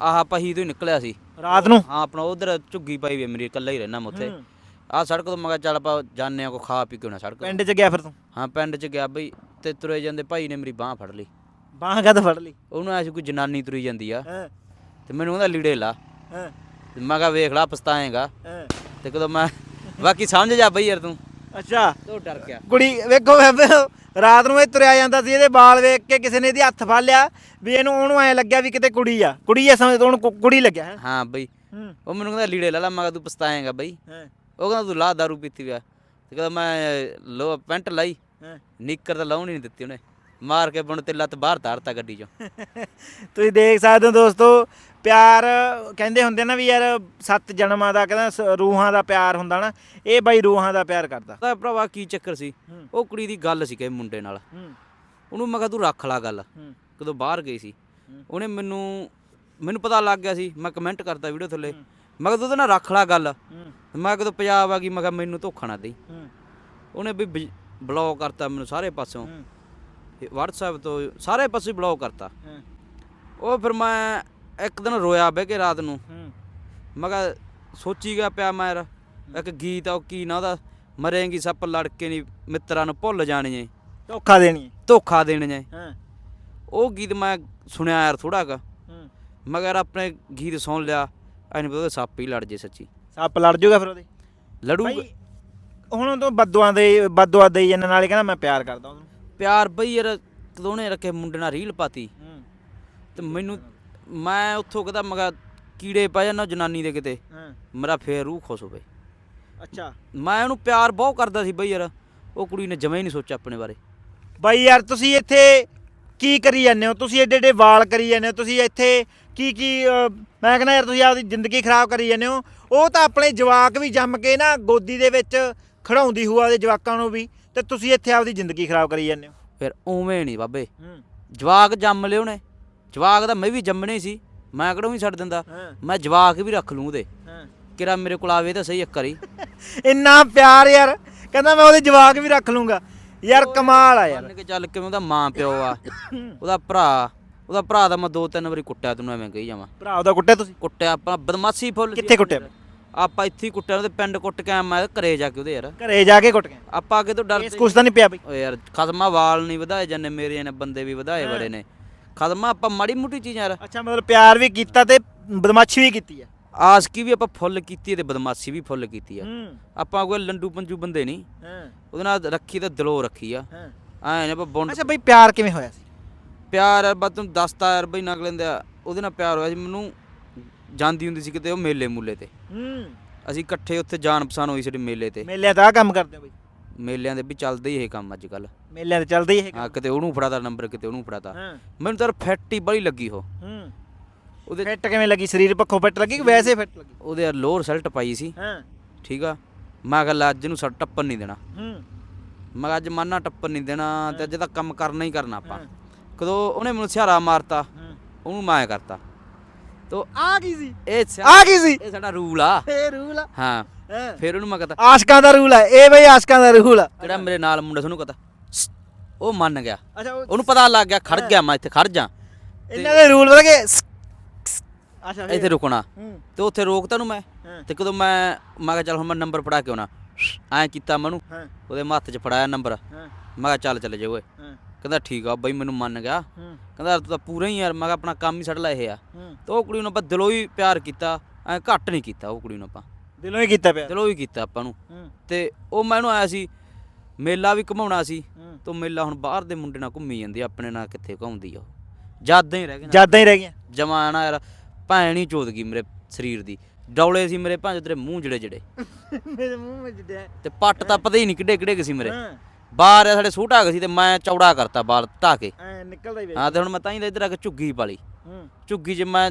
ਆਹ ਪਹੀ ਤੋਂ ਹੀ ਨਿਕਲਿਆ ਸੀ। ਰਾਤ ਨੂੰ? ਹਾਂ ਆਪਣਾ ਉਧਰ ਝੁੱਗੀ ਪਾਈ ਵੀ ਆ ਮੇਰੀ ਇਕੱਲਾ ਹੀ ਰਹਿਣਾ ਮੈਂ ਉੱਥੇ। ਆਹ ਸੜਕ ਤੋਂ ਮੈਂ ਕਿਹਾ ਚੱਲ ਆਪਾਂ ਜਾਣੇ ਆ ਕੋ ਖਾ ਪੀ ਕੇ ਆਉਣਾ ਸੜਕ। ਪਿੰਡ 'ਚ ਗਿਆ ਫਿਰ ਤੂੰ? ਹਾਂ ਪਿੰਡ 'ਚ ਗਿਆ ਬਈ ਤੇ ਤੁਰੇ ਜਾਂਦੇ ਭਾਈ ਨੇ ਮੇਰੀ ਬਾਹ ਫੜ ਲਈ। ਬਾਹਾਂ ਕਦ ਫੜ ਲਈ? ਉਹਨੂੰ ਐਸੀ ਕੋਈ ਜਨਾਨੀ ਤੁਰੀ ਜਾਂਦੀ ਆ। ਤੇ ਮੈਨੂੰ ਕਹਿੰਦਾ ਲੀੜੇ ਲਾ। ਹਾਂ। ਤੇ ਮੈਂ ਕਿਹਾ ਵੇਖ ਲਾ ਪਛਤਾਏਗਾ। ਤੇ ਕਦੋਂ ਮੈਂ ਬਾਕੀ ਸਮਝ ਜਾ ਬਈ ਯਾਰ ਤੂੰ। ਅੱਛਾ। ਤੂੰ ਡਰ ਗਿਆ। ਕੁੜੀ ਵੇਖੋ ਬੇਬੇ ਰਾਤ ਨੂੰ ਇਹ ਤੁਰਿਆ ਜਾਂਦਾ ਸੀ ਇਹਦੇ ਵਾਲ ਵੇਖ ਕੇ ਕਿਸੇ ਨੇ ਇਹਦੀ ਹੱਥ ਫੜ ਲਿਆ ਵੀ ਇਹਨੂੰ ਉਹਨੂੰ ਐ ਲੱਗਿਆ ਵੀ ਕਿਤੇ ਕੁੜੀ ਆ। ਕੁੜੀ ਆ ਸਮਝ ਉਹਨੂੰ ਕੁ- ਕੁੜੀ ਲੱਗਿਆ ਹੈ। ਹਾਂ ਬਈ। ਉਹ ਮੈਨੂੰ ਕਹਿੰਦਾ ਲੀੜੇ ਲਾ ਲਾ ਮੈਂ ਕਿਹਾ ਤੂੰ ਪਛਤਾਏਗਾ ਬਈ। ਉਹ ਕਹਿੰਦਾ ਤੂੰ ਲਾ ਦਾਰੂ ਪੀਤੀ ਵਿਆ ਤੇ ਕਹਿੰਦਾ ਮੈਂ ਲੋ ਪੈਂਟ ਲਾਈ। ਨਿੱਕਰ ਤਾਂ ਲਾਉਣ ਹੀ ਨਹੀਂ ਦਿੱਤੀ ਉਹਨੇ। ਮਾਰ ਕੇ ਬੁਣ ਤੇ ਲੱਤ ਬਾਹਰ ਤਾਰਤਾ ਗੱਡੀ ਚੋਂ। ਤੁਸੀਂ ਦੇਖ ਸਕਦੇ ਹੋ ਦੋਸਤੋ ਪਿਆਰ ਕਹਿੰਦੇ ਹੁੰਦੇ ਨਾ ਵੀ ਯਾਰ ਸੱਤ ਜਨਮਾਂ ਦਾ ਕਹਿੰਦਾ ਸ- ਰੂਹਾਂ ਦਾ ਪਿਆਰ ਹੁੰਦਾ ਨਾ ਇਹ ਬਾਈ ਰੂਹਾਂ ਦਾ ਪਿਆਰ ਕਰਦਾ। ਤਾਂ ਭਰਾਵਾ ਕੀ ਚੱਕਰ ਸੀ? ਹੂੰ। ਉਹ ਕੁੜੀ ਦੀ ਗੱਲ ਸੀ ਕਿਸੇ ਮੁੰਡੇ ਨਾਲ। ਹੂੰ। ਉਹਨੂੰ ਮੈਂ ਕਿਹਾ ਤੂੰ ਰੱਖ ਲਾ ਗੱਲ। ਹੂੰ। ਕਦੋਂ ਬਾਹਰ ਗਈ ਸੀ। ਹੂੰ। ਉਹਨੇ ਮੈਨੂੰ ਮੈਨੂੰ ਪਤਾ ਲੱਗ ਗਿਆ ਸੀ। ਮੈਂ ਕਮੈਂਟ ਕਰਤਾ ਵੀਡੀਓ ਥੱਲੇ। ਮੈਂ ਕਿਹਾ ਤੂੰ ਉਹਦੇ ਨਾਲ ਰੱਖ ਲਾ ਗੱਲ। ਹੂੰ। ਮੈਂ ਕਦੋਂ ਪੰਜਾਬ ਆ ਗਈ। ਮੈਂ ਕਿਹਾ ਮੈਨੂੰ ਧੋਖਾ ਨਾ ਦੇਈ। ਹੂੰ। ਉਹਨੇ ਵੀ ਬਲੌਕ ਕਰਤਾ ਮੈਨੂੰ ਸਾਰੇ ਪਾਸੋਂ। ਹੂੰ। WhatsApp ਤੋਂ ਸਾਰੇ ਪਾਸੇ ਬਲੌਕ ਕਰਤਾ। ਹੂੰ। ਉਹ ਫਿਰ ਮੈਂ ਇੱਕ ਦਿਨ ਰੋਇਆ ਬਹਿ ਕੇ ਰਾਤ ਨੂੰ। ਹੂੰ। ਮੈਂ ਕਿਹਾ ਸੋਚੀ ਗਿਆ ਪਿਆ ਮੈਂ ਯਾਰ ਇੱਕ ਗੀਤ ਆ ਉਹ ਕੀ ਨਾ ਉਹਦਾ ਮਰੇਂਗੀ ਸੱਪ ਲੜ ਕੇ ਨਹੀਂ ਮਿੱਤਰਾਂ ਨੂੰ ਭੁੱਲ ਜਾਣੀਏ ਧੋਖਾ ਦੇਣੀ ਹੈ ਧੋਖਾ ਦੇਣੀਏ ਹਾਂ। ਉਹ ਗੀਤ ਮੈਂ ਸੁਣਿਆ ਯਾਰ ਥੋੜਾ ਕ। ਹੂੰ। ਮਗਰ ਆਪਣੇ ਗੀਤ ਸੁਣ ਲਿਆ ਐ ਨਹੀਂ ਪਤਾ ਸੱਪ ਹੀ ਲੜ ਜੇ ਸੱਚੀ। ਸੱਪ ਲੜ ਜਾਊਗਾ ਫਿਰ ਉਹਦੇ? ਲੜੂ ਹੁਣ ਤੋਂ ਬਦਦੁਆਂ ਦੇ ਬਦਦੁਆ ਦੇਈ ਜਨ ਨਾਲੇ ਕਹਿੰਦਾ ਮੈਂ ਪਿਆਰ ਕਰਦਾ ਉਹਨੂੰ। ਪਿਆਰ ਬਈ ਯਾਰ ਕਦੋਂ ਨੇ ਰੱਖੇ ਮੁੰਡੇ ਨਾਲ ਰੀਲ ਪਾਤੀ। ਹੂੰ। ਤੇ ਮੈਨੂੰ ਮੈਂ ਉੱਥੋਂ ਕਹਦਾ ਮਗਾ ਕੀੜੇ ਪੈ ਜਾਣਾ ਜਨਾਨੀ ਦੇ ਕਿਤੇ। ਹਾਂ। ਮੇਰਾ ਫੇਰ ਰੂਹ ਖੁਸ਼ ਹੋਵੇ ਅੱਛਾ। ਮੈਂ ਉਹਨੂੰ ਪਿਆਰ ਬਹੁਤ ਕਰਦਾ ਸੀ ਬਈ ਯਾਰ ਉਹ ਕੁੜੀ ਨੇ ਜਮਾ ਹੀ ਨਹੀਂ ਸੋਚਿਆ ਆਪਣੇ ਬਾਰੇ। ਬਾਈ ਯਾਰ ਤੁਸੀਂ ਇੱਥੇ ਕੀ ਕਰੀ ਜਾਂਦੇ ਹੋ? ਤੁਸੀਂ ਏਡੇ ਏਡੇ ਵਾਲ ਕਰੀ ਜਾਂਦੇ ਹੋ ਤੁਸੀਂ ਇੱਥੇ ਕੀ ਕੀ ਅਹ, ਮੈਂ ਕਹਿੰਦਾ ਯਾਰ ਤੁਸੀਂ ਆਪਦੀ ਜ਼ਿੰਦਗੀ ਖਰਾਬ ਕਰੀ ਜਾਂਦੇ ਹੋ। ਉਹ ਤਾਂ ਆਪਣੇ ਜਵਾਕ ਵੀ ਜੰਮ ਕੇ ਨਾ ਗੋਦੀ ਦੇ ਵਿੱਚ ਖੜਾਉਂਦੀ ਹੋਆ ਦੇ ਜਵਾਕਾਂ ਨੂੰ ਵੀ ਤੇ ਤੁਸੀਂ ਇੱਥੇ ਆਪਦੀ ਜ਼ਿੰਦਗੀ ਖਰਾਬ ਕਰੀ ਜਾਂਦੇ ਹੋ। ਫਿਰ ਉਵੇਂ ਨਹੀਂ ਬਾਬੇ। ਜਵਾਕ ਜੰਮ ਲਿਓ ਨੇ ਜਵਾਕ ਤਾਂ ਮੈਂ ਵੀ ਜੰਮਣੇ ਸੀ ਮੈਂ ਕਿਹੜੋਂ ਵੀ ਛੱਡ ਦਿੰਦਾ। ਮੈਂ ਜਵਾਕ ਵੀ ਰੱਖ ਲੂੰ ਉਹਦੇ। ਕਿਰਾ ਮੇਰੇ ਕੋਲ ਆਵੇ ਤਾਂ ਸਹੀ ਇੱਕ ਵਾਰੀ *laughs* ਇੰਨਾ ਪਿਆਰ ਯਾਰ। ਕਹਿੰਦਾ ਮੈਂ ਉਹਦੇ ਜਵਾਕ ਵੀ ਰੱਖ ਲੂੰਗਾ। ਯਾਰ ਕਮਾਲ ਆ ਯਾਰ। ਮੰਨ ਕੇ ਚੱਲ ਕਿਵੇਂ ਉਹਦਾ ਮਾਂ ਪਿਓ ਆ। *coughs* ਉਹਦਾ ਭਰਾ। ਉਹਦਾ ਭਰਾ ਦਾ ਮੈਂ ਦੋ ਤਿੰਨ ਵਾਰੀ ਕੁੱਟਿਆ ਤੈਨੂੰ ਐਵੇਂ ਕਹੀ ਜਾਵਾਂ। ਭਰਾ ਉਹਦਾ ਕੁੱਟਿਆ ਤੁਸੀਂ? ਕੁੱਟਿਆ ਆਪਾਂ ਬਦਮਾਸ਼ੀ ਫੁੱਲ ਸੀ ਕਿੱਥੇ ਕੁੱਟਿਆ? ਆਪਾਂ ਇੱਥੇ ਹੀ ਕੁੱਟਿਆ ਉਹਦੇ ਪਿੰਡ ਕੁੱਟ ਕੇ ਆਇਆ ਮੈਂ ਘਰੇ ਜਾ ਕੇ ਉਹਦੇ ਯਾਰ। ਘਰੇ ਜਾ ਕੇ ਕੁੱਟ ਗਿਆ। ਆਪਾਂ ਅੱਗੇ ਤੋਂ ਇਸ ਡਰਦੇ ਕੁਛ ਤਾਂ ਨਹੀਂ ਪਿਆ ਬਈ। ਓ ਯਾਰ ਖਸਮਾ ਵਾਲ ਨਹੀਂ ਵਧਾਏ ਜਾਂਦੇ ਮੇਰੇ ਨੇ ਬੰਦੇ ਵੀ ਵਧਾਏ ਬੜੇ ਨੇ। ਖਸਮਾ ਆਪਾਂ ਮਾੜੀ ਮੋਟੀ ਚੀਜ਼ ਯਾਰ। ਅੱਛਾ ਮਤਲਬ ਪਿਆਰ ਵੀ ਕੀਤਾ ਤੇ ਬਦਮਾਸ਼ੀ ਵੀ ਕੀਤੀ ਆ? ਆਸਕੀ ਵੀ ਆਪਾਂ ਫੁੱਲ ਕੀਤੀ ਤੇ ਬਦਮਾਸ਼ੀ ਵੀ ਫੁੱਲ ਕੀਤੀ ਆ। ਹੂੰ। ਆਪਾਂ ਕੋਈ ਲੰਡੂ ਪੰਜੂ ਬੰਦੇ ਨਹੀਂ। ਹਾਂ। ਉਹਦੇ ਨਾਲ ਰੱਖੀ ਤੇ ਦਿਲੋਂ ਰੱਖੀ ਆ। ਹਾਂ। ਐ ਨੇ ਆਪਾਂ ਬੌਂਡ ਅੱਛਾ ਬਈ ਪਿਆਰ ਕਿਵੇਂ ਹੋਇਆ ਸੀ? ਪਿਆਰ ਯਾਰ ਬਸ ਤੈਨੂੰ ਦੱਸਤਾ ਯਾਰ ਬਈ ਨਗ ਲੈਂਦੇ ਆ। ਉਹਦੇ ਨਾਲ ਪਿਆਰ ਹੋਇਆ ਸੀ। ਮੈਨੂੰ ਜਾਂਦੀ ਹੁੰਦੀ ਸੀ ਕਿਤੇ ਉਹ ਮੇਲੇ ਮੂਲੇ ਤੇ। ਹੂੰ। ਅਸੀਂ ਇਕੱਠੇ ਉੱਥੇ ਜਾਣ ਪਛਾਣ ਹੋਈ ਸੀ ਮੇਲੇ ਤੇ। ਮੇਲਿਆਂ ਦਾ ਆਹ ਕੰਮ ਕਰਦੇ ਹੋ ਬਈ। ਮੇਲਿਆਂ ਦੇ ਵੀ ਚੱਲਦੇ ਹੀ ਇਹ ਕੰਮ ਅੱਜ ਕੱਲ ਮੇਲਿਆਂ ਤੇ ਚੱਲਦੇ ਹੀ ਇਹ ਹਾਂ ਕਿਤੇ ਉਹਨੂੰ ਫੜਾਤਾ ਨੰਬਰ ਕਿਤੇ ਉਹਨੂੰ ਫੜਾਤਾ। ਹਾਂ। ਮੈਨੂੰ ਤਾਂ ਫੈਟ ਬੜੀ ਲੱਗੀ ਉਹ। ਹੂੰ। ਉਹਦੇ ਫਿੱਟ ਕਿਵੇਂ ਲੱਗੀ? ਸਰੀਰ ਪੱਖੋਂ ਫਿੱਟ ਲੱਗੀ ਕਿ ਵੈਸੇ ਫਿੱਟ ਲੱਗੀ? ਉਹਦੇ ਲੋਅਰ ਸਲਟ ਪਾਈ ਸੀ। ਹਾਂ। ਠੀਕ ਆ? ਮੈਂ ਕਿਹਾ ਲੈ ਅੱਜ ਨੂੰ ਸੱਟ ਟੱਪਣ ਨਹੀਂ ਦੇਣਾ। ਹੂੰ। ਮੈਂ ਕਿਹਾ ਅੱਜ ਮਾਨਾ ਟੱਪਣ ਨਹੀਂ ਦੇਣਾ ਤੇ ਅੱਜ ਤਾਂ ਕੰਮ ਕਰਨਾ ਹੀ ਕਰਨਾ ਆਪਾਂ। ਕਦੋਂ ਉਹਨੇ ਮੈਨੂੰ ਸਿਹਾਰਾ ਮਾਰਤਾ ਹੂੰ। ਉਹਨੂੰ ਮੈਂ ਕਰਤਾ। ਤੋ ਆ ਕੀ ਸੀ। ਇਹ ਆ ਕੀ ਸੀ। ਇਹ ਸਾਡਾ ਰੂਲ ਆ। ਇਹ ਰੂਲ ਆ। ਹਾਂ। ਹਾਂ। ਫਿਰ ਉਹਨੂੰ ਮੈਂ ਕਹਤਾ ਆਸ਼ਕਾਂ ਦਾ ਰੂਲ ਆ। ਇਹ ਬਈ ਆਸ਼ਕਾਂ ਦਾ ਰੂਲ ਆ। ਜਿਹੜਾ ਮੇਰੇ ਨਾਲ ਮੁੰਡਾ ਤੁਹਾਨੂੰ ਕਹਤਾ ਉਹ ਮੰਨ ਗਿਆ। ਅੱਛਾ ਉਹ- ਉਹਨੂੰ ਪਤਾ ਲੱਗ ਗਿਆ ਖੜ ਗਿਆ ਮੈਂ ਇੱਥੇ ਖੜ ਜਾ। ਇਹਨਾਂ ਦੇ ਰੂਲ ਪਤਾ ਕਿ ਅੱਛਾ ਇੱਥੇ ਰੁਕਣਾ। ਹੂੰ। ਤੇ ਉੱਥੇ ਰੋਕਤਾ ਨੂੰ ਮੈਂ। ਹਾਂ। ਤੇ ਕਦੋਂ ਮੈਂ ਮੈਂ ਕਿਹਾ ਚੱਲ ਹੁਣ ਮੈਂ ਨੰਬਰ ਫੜਾ ਕੇ ਆਉਣਾ। ਐਂ ਕੀਤਾ ਮੈਨੂੰ ਹਾਂ। ਉਹਦੇ ਹੱਥ 'ਚ ਫੜਾਇਆ ਨੰਬਰ। ਹਾਂ। ਮੈਂ ਕਿਹਾ ਚੱਲ ਚੱਲ ਜੇ ਓਏ। ਹਾਂ। ਕਹਿੰਦਾ ਠੀਕ ਆ ਬਈ ਮੈਨੂੰ ਮੰਨ ਗਿਆ। ਹੂੰ। ਕਹਿੰਦਾ ਤੂੰ ਤਾਂ ਪੂਰਾ ਹੀ ਯਾਰ। ਮੈਂ ਕਿਹਾ ਆਪਣਾ ਕੰਮ ਹੀ ਛੱਡ ਲੈ ਇਹ ਆ। ਹੂੰ। ਤੇ ਉਹ ਕੁੜੀ ਨੂੰ ਆਪਾਂ ਦਿਲੋਂ ਹੀ ਪਿਆਰ ਕੀਤਾ ਐ ਘੱਟ ਨਹੀਂ ਕੀਤਾ ਉਹ ਕੁੜੀ ਨੂੰ ਆਪਾਂ। ਦਿਲੋਂ ਹੀ ਕੀਤਾ ਪਿਆ ਦਿਲੋਂ ਹੀ ਕੀਤਾ ਆਪਾਂ ਨੂੰ। ਹੂੰ। ਤੇ ਉਹ ਮੈਨੂੰ ਆਇਆ ਸੀ ਮੇਲਾ ਵੀ ਘਮਾਉਣਾ ਸੀ ਹੂੰ। ਤੋਂ ਮੇਲਾ ਹੁਣ ਬਾਹਰ ਦੇ ਮੁੰਡੇ ਨਾਲ ਘੁੰਮੀ ਜਾਂਦੀ ਆ, ਆਪਣੇ ਨਾਲ ਕਿੱਥੇ ਘੁੰਮਦੀ ਆ ਉਹ। ਜ਼ਿਆਦਾ ਹੀ ਰਹਿ ਗਿਆ ਜ਼ਿਆਦਾ ਹੀ ਰਹਿ ਗਿਆ ਜਮਾਨਾ ਯਾਰ ਭੈਣ ਹੀ ਚੋਦ ਗਈ ਮੇਰੇ ਸਰੀਰ ਦੀ। ਡੌਲੇ ਸੀ ਮੇਰੇ ਭਾਂਜ ਤੇਰੇ ਮੂੰਹ ਜਿਹੜੇ ਜਿਹੜੇ ਮੇਰੇ ਮੂੰਹ ਵਿੱਚ ਤੇ ਪੱਟ ਤਾਂ ਪਤਾ ਹੀ ਨਹੀਂ ਕਿੱਡੇ ਕਿੱਡੇ ਕੁ ਸੀ ਮੇਰੇ। ਹਾਂ। ਬਾਹਰ ਆ ਸਾਡੇ ਸੂਟ ਆ ਗਏ ਸੀ ਤੇ ਮੈਂ ਚੌੜਾ ਕਰਤਾ ਬਾਲ ਢਾ ਕੇ। ਐ ਨਿਕਲਦਾ ਹੀ ਵੇ। ਹਾਂ ਤੇ ਹੁਣ ਮੈਂ ਤਾਂ ਹੀ ਤਾਂ ਇੱਧਰ ਆ ਕੇ ਝੁੱਗੀ ਪਾਲੀ। ਹੂੰ। ਝੁੱਗੀ 'ਚ ਮੈਂ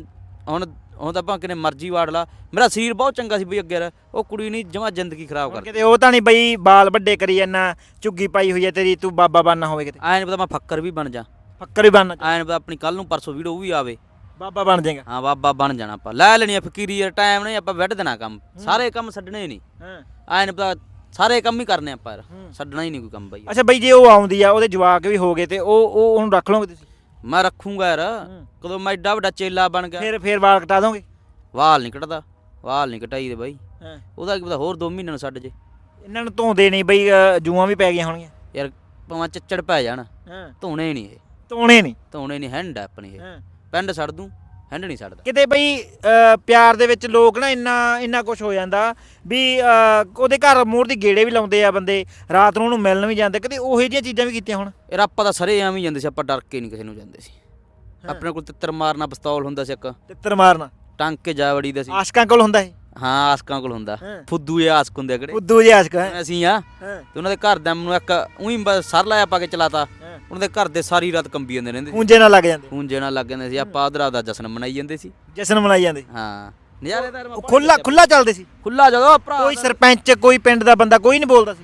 ਹੁਣ ਹੁਣ ਤਾਂ ਭਾਵੇਂ ਕਿਨੇ ਮਰਜ਼ੀ ਵਾੜ ਲਾ। ਮੇਰਾ ਸਰੀਰ ਬਹੁਤ ਚੰਗਾ ਸੀ ਬਈ ਅੱਗੇ ਯਾਰ। ਉਹ ਕੁੜੀ ਨਹੀਂ ਜਮਾ ਜ਼ਿੰਦਗੀ ਖਰਾਬ ਹੁਣ ਕਰ ਕਿਤੇ ਉਹ ਤਾਂ ਨਹੀਂ ਬਈ ਬਾਲ ਵੱਡੇ ਕਰੀ ਜਾਂਦਾ ਝੁੱਗੀ ਪਾਈ ਹੋਈ ਹੈ ਤੇਰੀ ਤੂੰ ਬਾਬਾ ਬਣਨਾ ਹੋਵੇ ਕਿਤੇ। ਐਂ ਨੀ ਪਤਾ ਮੈਂ ਫੱਕਰ ਵੀ ਬਣ ਜਾ। ਫੱਕਰ ਵੀ ਬਣਨਾ। ਐਂ ਨੀ ਪਤਾ ਆਪਣੀ ਕੱਲ ਨੂੰ ਪਰਸੋਂ ਵੀਡੀਓ ਵੀ ਆਵੇ। ਬਾਬਾ ਬਣ ਜਾਏਗਾ। ਹਾਂ ਬਾਬਾ ਬਣ ਜਾਣਾ ਆਪਾਂ। ਲੈ ਲੈਣੀ ਆ ਫਕੀਰੀ ਯਾਰ ਟਾਈਮ ਨਹੀਂ ਆਪਾਂ ਵੱਢ ਦੇਣਾ ਕੰਮ। ਸਾਰੇ ਕੰਮ ਛੱਡਣੇ ਨਹੀਂ। ਹਾਂ। ਐਂ ਨੀ ਪਤਾ ਸਾਰੇ ਕੰਮ ਹੀ ਕਰਨੇ ਆਪਾਂ ਯਾਰ। ਛੱਡਣਾ ਹੀ ਨਹੀਂ ਕੋਈ ਕੰਮ ਬਾਈ। ਅੱਛਾ ਬਈ ਜੇ ਉਹ ਆਉਂਦੀ ਆ ਉਹਦੇ ਜਵਾਕ ਵੀ ਹੋ ਗਏ ਤੇ ਉਹ ਉਹ ਉਹਨੂੰ ਰੱਖ ਲਓਗੇ ਤੁਸੀਂ? ਮੈਂ ਰੱਖੂੰਗਾ ਯਾਰ। ਕਦੋਂ ਮੈਂ ਐਡਾ ਵੱਡਾ ਚੇਲਾ ਬਣ ਗਿਆ। ਫਿਰ ਫਿਰ ਵਾਲ ਕਟਾ ਦੋਗੇ? ਵਾਲ ਨਹੀਂ ਕੱਟਦਾ। ਵਾਲ ਨਹੀਂ ਕਟਾਈ ਦੇ ਬਾਈ। ਉਹਦਾ ਕੀ ਪਤਾ ਹੋਰ 2 ਮਹੀਨੇ ਨੂੰ ਛੱਡ ਜੇ। ਇਹਨਾਂ ਨੂੰ ਧੋਂਦੇ ਨਹੀਂ ਬਈ ਅ, ਜੂਆਂ ਵੀ ਪੈ ਗਈਆਂ ਹੋਣਗੀਆਂ। ਯਾਰ ਭਾਵੇਂ ਚੱਚੜ ਪੈ ਜਾਣ। ਹਾਂ। ਧੋਣੇ ਨਹੀਂ ਇਹ। ਧੋਣੇ ਨਹੀਂ। ਧੋਣੇ ਨਹੀਂ ਹੈਂਡ ਆ ਆਪਣੀ ਇਹ। ਪਿੰਡ ਛੱਡ ਦੂੰ। ਹੈਂਡ ਨਹੀਂ ਛੱਡਦਾ। ਕਿਤੇ ਬਈ ਪਿਆਰ ਦੇ ਵਿੱਚ ਲੋਕ ਨਾ ਇੰਨਾ ਇੰਨਾ ਕੁਝ ਹੋ ਜਾਂਦਾ ਵੀ ਉਹਦੇ ਘਰ ਮੋਹਰ ਦੀ ਗੇੜੇ ਵੀ ਲਾਉਂਦੇ ਆ ਬੰਦੇ ਰਾਤ ਨੂੰ ਉਹਨੂੰ ਮਿਲਣ ਵੀ ਜਾਂਦੇ ਕਦੇ ਉਹੋ ਜਿਹੀਆਂ ਚੀਜ਼ਾਂ ਵੀ ਕੀਤੀਆਂ ਹੁਣ? ਯਾਰ ਆਪਾਂ ਤਾਂ ਸਾਰੇ ਐਵੇਂ ਹੀ ਜਾਂਦੇ ਸੀ ਆਪਾਂ ਡਰ ਕੇ ਨਹੀਂ ਕਿਸੇ ਨੂੰ ਜਾਂਦੇ ਸੀ। ਆਪਣੇ ਕੋਲ ਤਿੱਤਰ ਮਾਰਨਾ ਪਿਸਤੌਲ ਹੁੰਦਾ ਸੀ ਇੱਕ। ਤਿੱਤਰ ਮਾਰਨਾ। ਟੰਗ ਕੇ ਜਾ ਵੜੀਦਾ ਸੀ। ਆਸ਼ਕਾਂ ਕੋਲ ਹੁੰਦਾ ਇਹ ਹਾਂ ਆਸਕਾਂ ਕੋਲ ਹੁੰਦਾ। ਹਾਂ। ਫੁੱਦੂ ਇਹ ਆਸਕ ਹੁੰਦੇ ਆ ਕਿਹੜੇ? ਉਦੋਂ ਜੇ ਆਸ਼ਕ ਹੈ। ਅਸੀਂ ਆ ਹਾਂ। ਤੇ ਉਹਨਾਂ ਦੇ ਘਰ ਦਾ ਮੈਨੂੰ ਇੱਕ ਉਹੀ ਸਰ ਲਾਇਆ ਪਾ ਕੇ ਚਲਾਤਾ। ਹਾਂ। ਉਹਨਾਂ ਦੇ ਘਰ ਦੇ ਸਾਰੀ ਰਾਤ ਕੰਬੀ ਜਾਂਦੇ ਰਹਿੰਦੇ ਉਂਝੇ ਨਾਲ ਲੱਗ ਜਾਂਦੇ। ਹੁੰਜੇ ਨਾਲ ਲੱਗ ਜਾਂਦੇ ਸੀ। ਆਪਾਂ ਆਦਰਾ ਦਾ ਜਸ਼ਨ ਮਨਾਈ ਜਾਂਦੇ ਸੀ। ਜਸ਼ਨ ਮਨਾਈ ਜਾਂਦੇ। ਹਾਂ। ਨਜ਼ਾਰੇਦਾਰ ਉਹ ਖੁੱਲਾ ਖੁੱਲਾ ਚੱਲਦੇ ਸੀ। ਖੁੱਲਾ ਜਦੋਂ ਭਰਾ ਕੋਈ ਸਰਪੰਚ ਕੋਈ ਪਿੰਡ ਦਾ ਬੰਦਾ ਕੋਈ ਨਹੀਂ ਬੋਲਦਾ ਸੀ।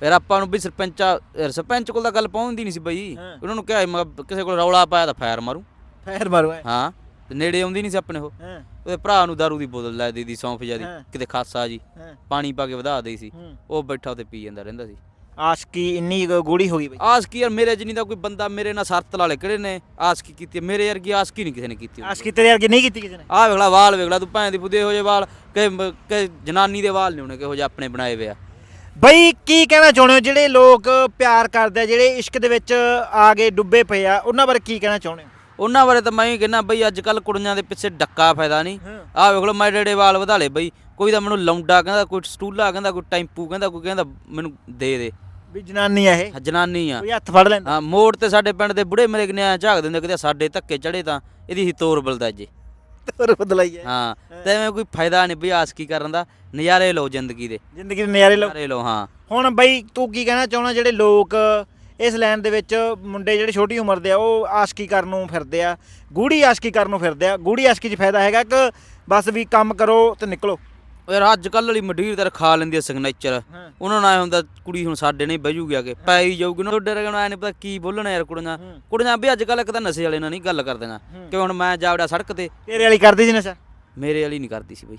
ਫਿਰ ਆਪਾਂ ਨੂੰ ਵੀ ਸਰਪੰਚਾ ਸਰਪੰਚ ਕੋਲ ਤਾਂ ਗੱਲ ਪਹੁੰਚਦੀ ਨਹੀਂ ਸੀ ਬਈ। ਹਾਂ। ਉਹਨਾਂ ਨੂੰ ਕਿਹਾ ਸੀ, ਮੈਂ ਕਿਹਾ ਕਿਸੇ ਕੋਲ ਰੌਲਾ ਪਾਇਆ ਤਾਂ ਫਾਇਰ ਮਾਰੂ। ਫੇਰ ਮਾਰੂ ਐ। ਹਾਂ। ਤੇ ਨੇੜੇ ਆਉਂਦੀ ਨਹੀਂ ਸੀ ਆਪਣੇ ਉਹ। ਹਾਂ। ਉਹਦੇ ਭਰਾ ਨੂੰ ਦਾਰੂ ਦੀ ਬੋਤਲ ਲੈ ਦੇ ਦੀ ਸੌਂਫ ਜਿਆਦੀ ਹਾਂ। ਕਿਤੇ ਖਾਸਾ ਜੀ। ਹਾਂ। ਪਾਣੀ ਪਾ ਕੇ ਵਧਾ ਦੇਈ ਸੀ। ਹੂੰ। ਉਹ ਬੈਠਾ ਉੱਤੇ ਪੀ ਜਾਂਦਾ ਰਹਿੰਦਾ ਸੀ। ਆਸ਼ਕੀ ਇੰਨੀ ਕੁ ਗੂੜੀ ਹੋ ਗਈ ਬਈ। ਆਸਕੀ ਯਾਰ ਮੇਰੇ ਜਿੰਨੀ ਦਾ ਕੋਈ ਬੰਦਾ ਮੇਰੇ ਨਾਲ ਸਰਤ ਲਾਲੇ ਕਿਹੜੇ ਨੇ ਆਸਕੀ ਕੀਤੀ ਹੈ? ਮੇਰੇ ਵਰਗੀ ਆਸਕੀ ਨਹੀਂ ਕਿਸੇ ਨੇ ਕੀਤੀ ਆਸ਼ਕੀ ਤੇਰੇ ਵਰਗੀ ਨਹੀਂ ਕੀਤੀ ਕਿਸੇ ਨੇ? ਆਹ ਵੇਖਲਾ ਵਾਲ ਵੇਖਲਾ ਤੂੰ ਭੈਣ ਦੀ ਬੁੱਧੇ ਹੋ ਜੇ ਵਾਲ ਕਿ ਕਿ ਜਨਾਨੀ ਦੇ ਵਾਲ ਨਹੀਂ ਹੋਣੇ ਕਿਹੋ ਜਿਹੇ ਆਪਣੇ ਬਣਾਏ ਵੇ ਆ। ਬਈ ਕੀ ਕਹਿਣਾ ਚਾਹੁੰਦੇ ਹੋ? ਜਿਹੜੇ ਲੋਕ ਪਿਆਰ ਕਰਦੇ ਆ ਜਿਹੜੇ ਇਸ਼ਕ ਦੇ ਵਿੱਚ ਆ ਗਏ ਡੁੱਬੇ ਪਏ ਆ ਉਹਨਾਂ ਬਾਰੇ ਕੀ ਕਹਿਣਾ ਚਾਹੁੰਦੇ ਹੋ? ਉਹਨਾਂ ਬਾਰੇ ਤਾਂ ਮੈਂ ਹੀ ਕਹਿੰਦਾ ਬਈ ਅੱਜ ਕੱਲ ਕੁੜੀਆਂ ਦੇ ਪਿੱਛੇ ਡੱਕਾ ਫਾਇਦਾ ਨਹੀਂ। ਆਹ ਵੇਖ ਲਓ ਮੈਂ ਡੇੜੇ ਵਾਲ ਵਧਾ ਲਏ ਬਈ। ਕੋਈ ਤਾਂ ਮੈਨੂੰ ਲੌਂਡਾ ਕਹਿੰਦਾ ਕੋਈ ਸਟੂਲਾ ਕਹਿੰਦਾ ਕੋਈ ਟੈਂਪੂ ਕਹਿੰਦਾ ਕੋਈ ਕਹਿੰਦਾ ਮੈਨੂੰ ਦੇ ਦੇ। ਵੀ ਜਨਾਨੀ ਆ ਇਹ। ਜਨਾਨੀ ਆ। ਕੋਈ ਹੱਥ ਫੜ ਲੈਂਦਾ। ਹਾਂ ਮੋੜ ਤੇ ਸਾਡੇ ਪਿੰਡ ਦੇ ਬੁੜੇ ਮੇਰੇ ਕਿਨੇ ਝਾਕ ਦਿੰਦੇ ਕਿਤੇ ਸਾਡੇ ਧੱਕੇ ਚੜੇ ਤਾਂ ਇਹਦੀ ਹੀ ਤੋਰ ਬਲਦਾ ਜੇ। ਤੋਰ ਬਦਲਾਈ ਹੈ ਹਾਂ। ਤੇ ਐਵੇਂ ਕੋਈ ਫਾਇਦਾ ਨਹੀਂ ਬਈ ਆਸਕੀ ਕਰਨ ਦਾ। ਨਜ਼ਾਰੇ ਲਓ ਜ਼ਿੰਦਗੀ ਦੇ। ਜ਼ਿੰਦਗੀ ਦੇ ਨਜ਼ਾਰੇ ਲਓ। ਨਜ਼ਾਰੇ ਲਓ ਹਾਂ। ਹੁਣ ਬਈ ਤੂੰ ਕੀ ਕਹਿਣਾ ਚਾਹੁੰਦਾ ਜਿਹੜੇ ਲੋਕ ਇਸ ਲਾਈਨ ਦੇ ਵਿੱਚ ਮੁੰਡੇ ਜਿਹੜੇ ਛੋਟੀ ਉਮਰ ਦੇ ਆ ਉਹ ਆਸ਼ਕੀ ਕਰਨ ਨੂੰ ਫਿਰਦੇ ਆ। ਗੂੜੀ ਆਸ਼ਕੀ ਕਰਨ ਨੂੰ ਫਿਰਦੇ ਆ। ਗੂੜੀ ਆਸ਼ਕੀ 'ਚ ਫਾਇਦਾ ਹੈਗਾ ਕਿ ਬਸ ਵੀ ਕੰਮ ਕਰੋ ਤੇ ਨਿਕਲੋ। ਉਹ ਯਾਰ ਅੱਜ ਕੱਲ ਵਾਲੀ ਮਡੀਰ ਤਾਂ ਖਾ ਲੈਂਦੀ ਆ ਸਿਗਨੇਚਰ। ਉਹਨਾਂ ਨਾਲ ਐਂ ਹੁੰਦਾ ਕੁੜੀ ਹੁਣ ਸਾਡੇ ਨਹੀਂ ਬਹਿਜੂਗੀ ਆ ਕੇ ਪੈ ਹੀ ਜਾਊਗੀ ਨਾ। ਡਰ ਗਣਾ ਐ ਨਹੀਂ ਪਤਾ ਕੀ ਬੋਲਣਾ ਯਾਰ ਕੁੜੀਆਂ। ਕੁੜੀਆਂ ਵੀ ਅੱਜ ਕੱਲ ਇੱਕ ਤਾਂ ਨਸ਼ੇ ਵਾਲੇ ਨਾਲ ਨਹੀਂ ਗੱਲ ਕਰਦੀਆਂ। ਕਿ ਹੁਣ ਮੈਂ ਜਾਵੜਾ ਸੜਕ ਤੇ। ਤੇਰੇ ਵਾਲੀ ਕਰਦੀ ਸੀ ਨਸ਼ਾ? ਮੇਰੇ ਵਾਲੀ ਨਹੀਂ ਕਰਦੀ ਸੀ ਬਈ।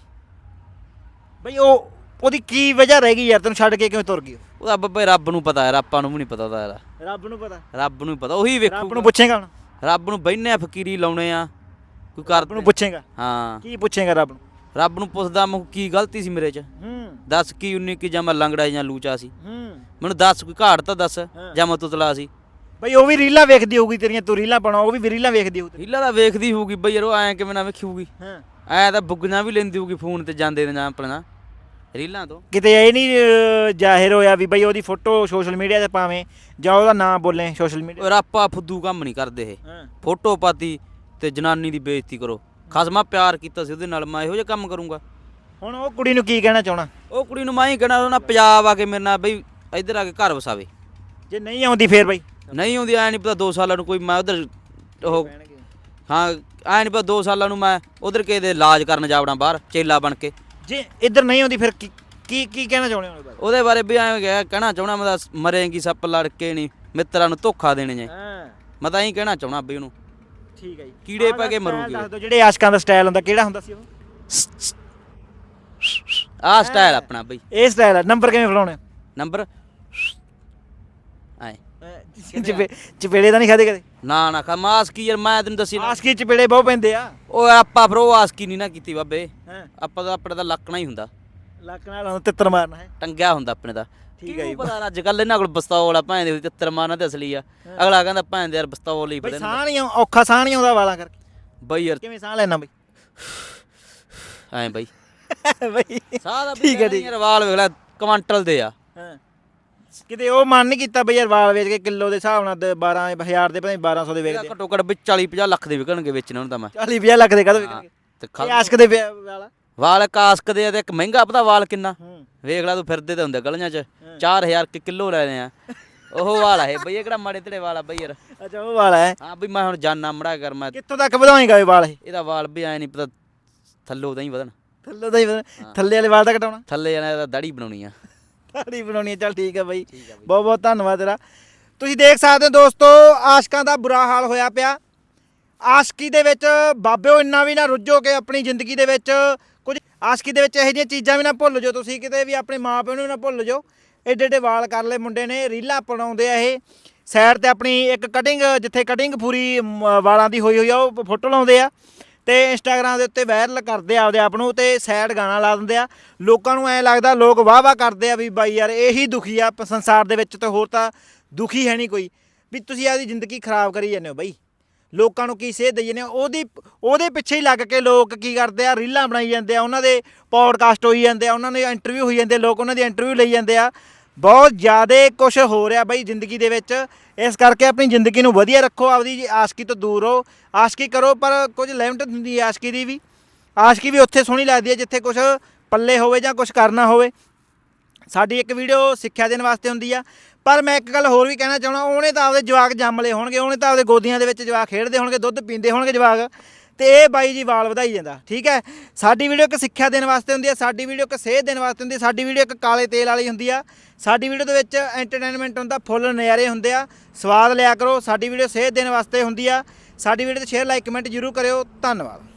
ਬਈ ਉਹ ਉਹਦੀ ਕੀ ਵਜ੍ਹਾ ਰਹਿ ਗਈ ਯਾਰ? ਤੈਨੂੰ ਛੱਡ ਕੇ ਕਿਵੇਂ ਤੁਰ ਗਈ ਉਹ? ਉਹਦਾ ਬੱਬੇ ਰੱਬ ਨੂੰ ਪਤਾ ਯਾਰ ਆਪਾਂ ਨੂੰ ਵੀ ਨਹੀਂ ਪਤਾ ਉਹਦਾ ਯਾਰ। ਰੱਬ ਨੂੰ ਪਤਾ? ਰੱਬ ਨੂੰ ਹੀ ਪਤਾ ਉਹੀ ਰੱਬ ਨੂੰ ਵੇਖੂ ਪੁੱਛੇਗਾ ਹੁਣ? ਰੱਬ ਨੂੰ ਬੈਨੇ ਫਕੀਰੀ ਲਾਉਣੇ ਆ ਕੋਈ ਨੂੰ ਪੁੱਛੇਗਾ? ਹਾਂ। ਕੀ ਪੁੱਛੇਗਾ ਰੱਬ ਨੂੰ? ਰੱਬ ਨੂੰ ਪੁੱਛਦਾ ਮੈਂ ਕੀ ਗਲਤੀ ਸੀ ਮੇਰੇ 'ਚ? ਹੂੰ। ਦੱਸ ਕੀ ਉਨੀ ਕੀ ਜਾਂ ਮੈਂ ਲੰਗੜਾ ਜਾਂ ਲੂਚਾ ਸੀ? ਹੂੰ। ਮੈਨੂੰ ਦੱਸ ਕੋਈ ਘਾਟ ਤਾਂ ਦੱਸ ਜਾਂ ਮੈਂ ਤੁਤਲਾ ਸੀ। ਬਈ ਉਹ ਵੀ ਰੀਲਾਂ ਵੇਖਦੀ ਹੋਊਗੀ ਤੇਰੀਆਂ ਤੂੰ ਰੀਲਾਂ ਪਾਉਣਾ ਉਹ ਵੀ ਰੀਲਾਂ ਵੇਖਦੀ ਹੋਊ ਹੀਲਾ ਤਾਂ ਵੇਖਦੀ ਹੋਊਗੀ ਬਈ ਯਾਰ ਉਹ ਐਂ ਕਿਵੇਂ ਨਾ ਵੇਖੂਗੀ ਹਾਂ। ਐ ਤਾਂ ਬੁੱਗੀਆਂ ਵੀ ਲੈਂਦੀ ਹੋਊਗੀ ਫੋਨ ਤੇ ਜਾਂਦੇ ਨੇ ਆਪਣਾ। ਰੀਲਾਂ ਤੋਂ। ਕਿਤੇ ਇਹ ਨਹੀਂ ਅਹ, ਜ਼ਾਹਿਰ ਹੋਇਆ ਵੀ ਬਈ ਉਹਦੀ ਫੋਟੋ ਸੋਸ਼ਲ ਮੀਡੀਆ ਤੇ ਪਾਵੇਂ ਜਾਂ ਉਹਦਾ ਨਾਮ ਬੋਲੇ ਸੋਸ਼ਲ ਮੀਡੀਆ। ਔਰ ਆਪਾਂ ਫੁੱਦੂ ਕੰਮ ਨਹੀਂ ਕਰਦੇ ਇਹ। ਫੋਟੋ ਪਾਤੀ ਤੇ ਜਨਾਨੀ ਦੀ ਬੇਇੱਜ਼ਤੀ ਕਰੋ। ਖਸਮਾ ਪਿਆਰ ਕੀਤਾ ਸੀ ਉਹਦੇ ਨਾਲ ਮੈਂ ਇਹੋ ਜਿਹਾ ਕੰਮ ਕਰੂੰਗਾ। ਹੁਣ ਉਹ ਕੁੜੀ ਨੂੰ ਕੀ ਕਹਿਣਾ ਚਾਹਣਾ? ਉਹ ਕੁੜੀ ਨੂੰ ਮੈਂ ਹੀ ਕਹਿਣਾ ਉਹਨਾਂ ਪੰਜਾਬ ਆ ਕੇ ਮੇਰੇ ਨਾਲ ਬਈ ਇੱਧਰ ਆ ਕੇ ਘਰ ਵਸਾਵੇ। ਜੇ ਨਹੀਂ ਆਉਂਦੀ ਫੇਰ ਬਈ? ਨਹੀਂ ਆਉਂਦੀ ਐ ਨਹੀਂ ਪਤਾ 2 ਸਾਲਾਂ ਨੂੰ ਕੋਈ ਮੈਂ ਉਧਰ ਉਹ ਹਾਂ ਐ ਨਹੀਂ ਪਤਾ 2 ਸਾਲਾਂ ਨੂੰ ਮੈਂ ਉਧਰ ਕਿਸੇ ਦੇ ਇਲਾਜ ਕਰਨ ਜਾਵੜਾ ਬਾਹਰ ਚੇਲਾ ਬਣ ਕੇ। ਜੇ ਇੱਧਰ ਨਹੀਂ ਆਉਂਦੀ ਫਿਰ ਕੀ ਕੀ ਕੀ ਕਹਿਣਾ ਚਾਹੁੰਦੇ ਹੋ ਉਹਦੇ ਬਾਰੇ? ਉਹਦੇ ਬਾਰੇ ਵੀ ਐਂ ਗਿਆ ਕਹਿਣਾ ਚਾਹਣਾ ਮੈਂ ਤਾਂ ਮਰੇਂਗੀ ਸੱਪ ਲੜ ਕੇ ਨਹੀਂ ਮਿੱਤਰਾਂ ਨੂੰ ਧੋਖਾ ਦੇਣੇ ਜੇ। ਹਾਂ। ਮੈਂ ਤਾਂ ਐਂ ਕਹਿਣਾ ਚਾਹਣਾ ਬਈ ਉਹਨੂੰ। ਠੀਕ ਹੈ ਜੀ। ਕੀੜੇ ਪੈ ਕੇ ਮਰੂਗੀ। ਦੱਸ ਦਿਓ, ਜਿਹੜੇ ਆਸ਼ਕਾਂ ਦਾ ਸਟਾਈਲ ਹੁੰਦਾ ਕਿਹੜਾ ਹੁੰਦਾ ਸੀ ਉਹ? ਆਹ ਸਟਾਈਲ ਆਪਣਾ ਬਈ। ਇਹ ਸਟਾਈਲ ਹੈ ਨੰਬਰ ਕਿਵੇਂ ਫਲਾਉਣੇ ਨੰਬਰ ਐ ਚਪੇ ਚਪੇੜੇ ਤਾਂ ਨਹੀਂ ਖਾਦੇ ਕਦੇ? ਨਾ ਨਾ ਖਮਾਸ ਕੀ ਯਾਰ ਮੈਂ ਤੈਨੂੰ ਦੱਸੀ ਨਾ। ਆਸ਼ਕੀ ਚਪੇੜੇ ਬਹੁਤ ਪੈਂਦੇ ਆ। ਓਏ ਆਪਾਂ ਫਿਰ ਉਹ ਆਸਕੀ ਨਹੀਂ ਨਾ ਕੀਤੀ ਬਾਬੇ। ਹਾਂ? ਆਪਾਂ ਤਾਂ ਆਪਣੇ ਦਾ ਲੱਕਣਾ ਹੀ ਹੁੰਦਾ। ਲੱਕ ਨਾਲ ਹੁਣ ਤਿੱਤਰ ਮਾਰਨਾ ਹੈ। ਟੰਗਿਆ ਹੁੰਦਾ ਆਪਣੇ ਦਾ ਠੀਕ ਹੈ ਜੀ। ਪਤਾ ਅੱਜ ਕੱਲ ਇਹਨਾਂ ਕੋਲ ਬਸਤੌਲ ਆ ਭੈਣ ਦੇ ਤਿੱਤਰ ਮਾਰਨਾ ਤੇ ਅਸਲੀ ਆ। ਅਗਲਾ ਕਹਿੰਦਾ ਭੈਣ ਦੇ ਯਾਰ ਬਸਤੌਲ ਹੀ ਬਈ ਬਦਨ ਸਾਹ ਨਹੀਂ ਆਉ- ਔਖਾ ਸਾਹ ਨਹੀਂ ਆਉਂਦਾ ਵਾਲਾਂ ਕਰਕੇ। ਬਈ ਯਾਰ। ਕਿਵੇਂ ਸਾਹ ਲੈਣਾ ਬਈ? ਐਂ ਬਈ। *laughs* ਬਈ। ਸਾਹ ਦਾ ਠੀਕ ਹੈ, ਠੀਕ। ਯਾਰ ਵਾਲ ਵੇਖ ਲੈ ਕੁਆਂਟਲ ਦੇ ਆ। ਹਾਂ? ਕਿਤੇ ਉਹ ਮਨ ਨਹੀਂ ਕੀਤਾ ਬਈ ਯਾਰ ਵਾਲ ਵੇਚ ਕੇ ਕਿਲੋ ਦੇ ਹਿਸਾਬ ਨਾਲ 12000 ਦੇ ਪਤਾ ਨਹੀਂ 1200 ਦੇ ਵੇਚਦੇ ਘੱਟੋ ਘੱਟ ਵੀ 40 50 ਲੱਖ ਦੇ ਵਿਕਣਗੇ ਵੇਚਣੇ ਹੁਣ ਤਾਂ ਮੈਂ। 40 50 ਲੱਖ ਦੇ ਕਦੋਂ ਵਿਕਣਗੇ? ਤੇ ਇਹ ਆਸ਼ਕ ਦੇ ਵਿਆਹ ਵਾਲਾ ਵਾਲ ਕਾਸਕ ਦੇ ਆ ਤੇ ਇੱਕ ਮਹਿੰਗਾ ਪਤਾ ਵਾਲ ਕਿੰਨਾ। ਹੂੰ। ਵੇਖ ਲੈ ਤੂੰ ਫਿਰਦੇ ਤੇ ਹੁੰਦੇ ਗਲੀਆਂ 'ਚ। 4000 ਕਿ ਕਿਲੋ ਲੈਣੇ ਆ। ਉਹ ਵਾਲ ਇਹ ਬਈ ਇਹ ਕਿਹੜਾ ਮਾੜੇ ਤੇੜੇ ਵਾਲ ਬਈ ਯਾਰ। ਅੱਛਾ ਉਹ ਵਾਲਾ ਹੈ ਹਾਂ ਬਈ ਮੈਂ ਹੁਣ ਜਾਨਾ ਮੜਾ ਕਰ ਮੈਂ ਕਿੱਥੋਂ ਤੱਕ ਵਧਾਏਗਾ ਇਹ ਵਾਲ ਇਹ? ਇਹਦਾ ਵਾਲ ਵੀ ਐ ਨਹੀਂ ਪਤਾ ਥੱਲੋਂ ਤਾਂ ਹੀ ਵਧਣ। ਥੱਲੇ ਦਾ ਹੀ ਵਧਣਾ। ਥੱਲੇ ਵਾਲੇ ਵਾਲ ਦਾ ਕਟਾਉਣਾ ਥੱਲੇ ਜਾਣਾ ਇਹਦਾ ਦਾੜੀ ਬਣਾਉਣੀ ਆ। ਦਾੜੀ ਬਣਾਉਣੀ ਹੈ ਚੱਲ ਠੀਕ ਹੈ ਬਾਈ। ਬਹੁਤ ਬਹੁਤ ਧੰਨਵਾਦ ਤੇਰਾ। ਤੁਸੀਂ ਦੇਖ ਸਕਦੇ ਹੋ ਦੋਸਤੋ ਆਸ਼ਕਾਂ ਦਾ ਬੁਰਾ ਹਾਲ ਹੋਇਆ ਪਿਆ। ਆਸ਼ਕੀ ਦੇ ਵਿੱਚ ਬਾਬਿਓ ਇੰਨਾ ਵੀ ਨਾ ਰੁੱਝੋ ਕਿ ਆਪਣੀ ਜ਼ਿੰਦਗੀ ਦੇ ਵਿੱਚ ਕੁਝ ਆਸ਼ਕੀ ਦੇ ਵਿੱਚ ਇਹੋ ਜਿਹੀਆਂ ਚੀਜ਼ਾਂ ਵੀ ਨਾ ਭੁੱਲ ਜਾਓ ਤੁਸੀਂ ਕਿਤੇ ਵੀ ਆਪਣੇ ਮਾਪਿਆਂ ਨੂੰ ਵੀ ਨਾ ਭੁੱਲ ਜਾਓ। ਏਡੇ ਏਡੇ ਵਾਲ ਕਰ ਲਏ ਮੁੰਡੇ ਨੇ ਰੀਲਾਂ ਬਣਾਉਂਦੇ ਆ ਇਹ। ਸਾਈਡ ਤੇ ਆਪਣੀ ਇੱਕ ਕਟਿੰਗ ਜਿੱਥੇ ਕਟਿੰਗ ਪੂਰੀ ਮ, ਵਾਲਾਂ ਦੀ ਹੋਈ ਹੋਈ ਆ ਉਹ ਫੋਟੋ ਲਾਉਂਦੇ ਆ। ਤੇ ਇੰਸਟਾਗ੍ਰਾਮ ਦੇ ਉੱਤੇ ਵਾਇਰਲ ਕਰਦੇ ਆ ਆਪਦੇ ਆਪ ਨੂੰ ਤੇ ਸੈਡ ਗਾਣਾ ਲਾ ਦਿੰਦੇ ਆ। ਲੋਕਾਂ ਨੂੰ ਐ ਲੱਗਦਾ ਲੋਕ ਵਾਹ ਵਾਹ ਕਰਦੇ ਆ ਵੀ ਬਾਈ ਯਾਰ ਇਹੀ ਦੁਖੀ ਆ ਸੰਸਾਰ ਦੇ ਵਿੱਚ ਤੇ ਹੋਰ ਤਾਂ ਦੁਖੀ ਹੈ ਨਹੀਂ ਕੋਈ। ਵੀ ਤੁਸੀਂ ਆਪਦੀ ਜ਼ਿੰਦਗੀ ਖਰਾਬ ਕਰੀ ਜਾਂਦੇ ਹੋ ਬਾਈ। ਲੋਕਾਂ ਨੂੰ ਕੀ ਸੇਧ ਦੇਈ ਜਾਂਦੇ ਹੋ ਉਹਦੀ ਉਹਦੇ ਪਿੱਛੇ ਹੀ ਲੱਗ ਕੇ ਲੋਕ ਕੀ ਕਰਦੇ ਆ? ਰੀਲਾਂ ਬਣਾਈ ਜਾਂਦੇ ਆ ਉਹਨਾਂ ਦੇ ਪੌਡਕਾਸਟ ਹੋਈ ਜਾਂਦੇ ਆ ਉਹਨਾਂ ਦੇ ਇੰਟਰਵਿਊ ਹੋਈ ਜਾਂਦੇ ਆ, ਲੋਕ ਉਹਨਾਂ ਦੀ ਇੰਟਰਵਿਊ ਲਈ ਜਾਂਦੇ ਆ। ਬਹੁਤ ਜ਼ਿਆਦਾ ਕੁਝ ਹੋ ਰਿਹਾ ਬਈ ਜ਼ਿੰਦਗੀ ਦੇ ਵਿੱਚ। ਇਸ ਕਰਕੇ ਆਪਣੀ ਜ਼ਿੰਦਗੀ ਨੂੰ ਵਧੀਆ ਰੱਖੋ, ਆਪਦੀ ਆਸ਼ਕੀ ਤੋਂ ਦੂਰ ਰਹੋ। ਆਸ਼ਕੀ ਕਰੋ, ਪਰ ਕੁਝ ਲਿਮਟ ਹੁੰਦੀ ਹੈ ਆਸ਼ਕੀ ਦੀ ਵੀ। ਆਸ਼ਕੀ ਵੀ ਉੱਥੇ ਸੋਹਣੀ ਲੱਗਦੀ ਹੈ, ਜਿੱਥੇ ਕੁਝ ਪੱਲੇ ਹੋਵੇ ਜਾਂ ਕੁਝ ਕਰਨਾ ਹੋਵੇ। ਸਾਡੀ ਇੱਕ ਵੀਡੀਓ ਸਿੱਖਿਆ ਦੇਣ ਵਾਸਤੇ ਹੁੰਦੀ ਆ। ਪਰ ਮੈਂ ਇੱਕ ਗੱਲ ਹੋਰ ਵੀ ਕਹਿਣਾ ਚਾਹਣਾ ਉਹਨੇ ਤਾਂ ਆਪਦੇ ਜਵਾਕ ਜੰਮਲੇ ਹੋਣਗੇ, ਉਹਨੇ ਤਾਂ ਆਪਦੇ ਗੋਦੀਆਂ ਦੇ ਵਿੱਚ ਜਵਾਕ ਖੇਡਦੇ ਹੋਣਗੇ, ਦੁੱਧ ਪੀਂਦੇ ਹੋਣਗੇ ਜਵਾਕ। ਤੇ ਇਹ ਬਾਈ ਜੀ ਵਾਲ ਵਧਾਈ ਜਾਂਦਾ, ਠੀਕ ਹੈ? ਸਾਡੀ ਵੀਡੀਓ ਇੱਕ ਸਿੱਖਿਆ ਦੇਣ ਵਾਸਤੇ ਹੁੰਦੀ ਆ ਸਾਡੀ ਵੀਡੀਓ ਇੱਕ ਸੇਧ ਦੇਣ ਵਾਸਤੇ ਹੁੰਦੀ ਆ ਸਾਡੀ ਵੀਡੀਓ ਇੱਕ ਕਾਲੇ ਤੇਲ ਵਾਲੀ ਹੁੰਦੀ ਆ। ਸਾਡੀ ਵੀਡੀਓ ਦੇ ਵਿੱਚ ਐਂਟਰਟੇਨਮੈਂਟ ਹੁੰਦਾ, ਫੁੱਲ ਨਜ਼ਾਰੇ ਹੁੰਦੇ ਆ, ਸਵਾਦ ਲਿਆ ਕਰੋ, ਸਾਡੀ ਵੀਡੀਓ ਸੇਧ ਦੇਣ ਵਾਸਤੇ ਹੁੰਦੀ ਆ। ਸਾਡੀ ਵੀਡੀਓ ਤੇ ਸ਼ੇਅਰ ਲਾਈਕ ਕਮੈਂਟ ਜ਼ਰੂਰ ਕਰਿਓ, ਧੰਨਵਾਦ।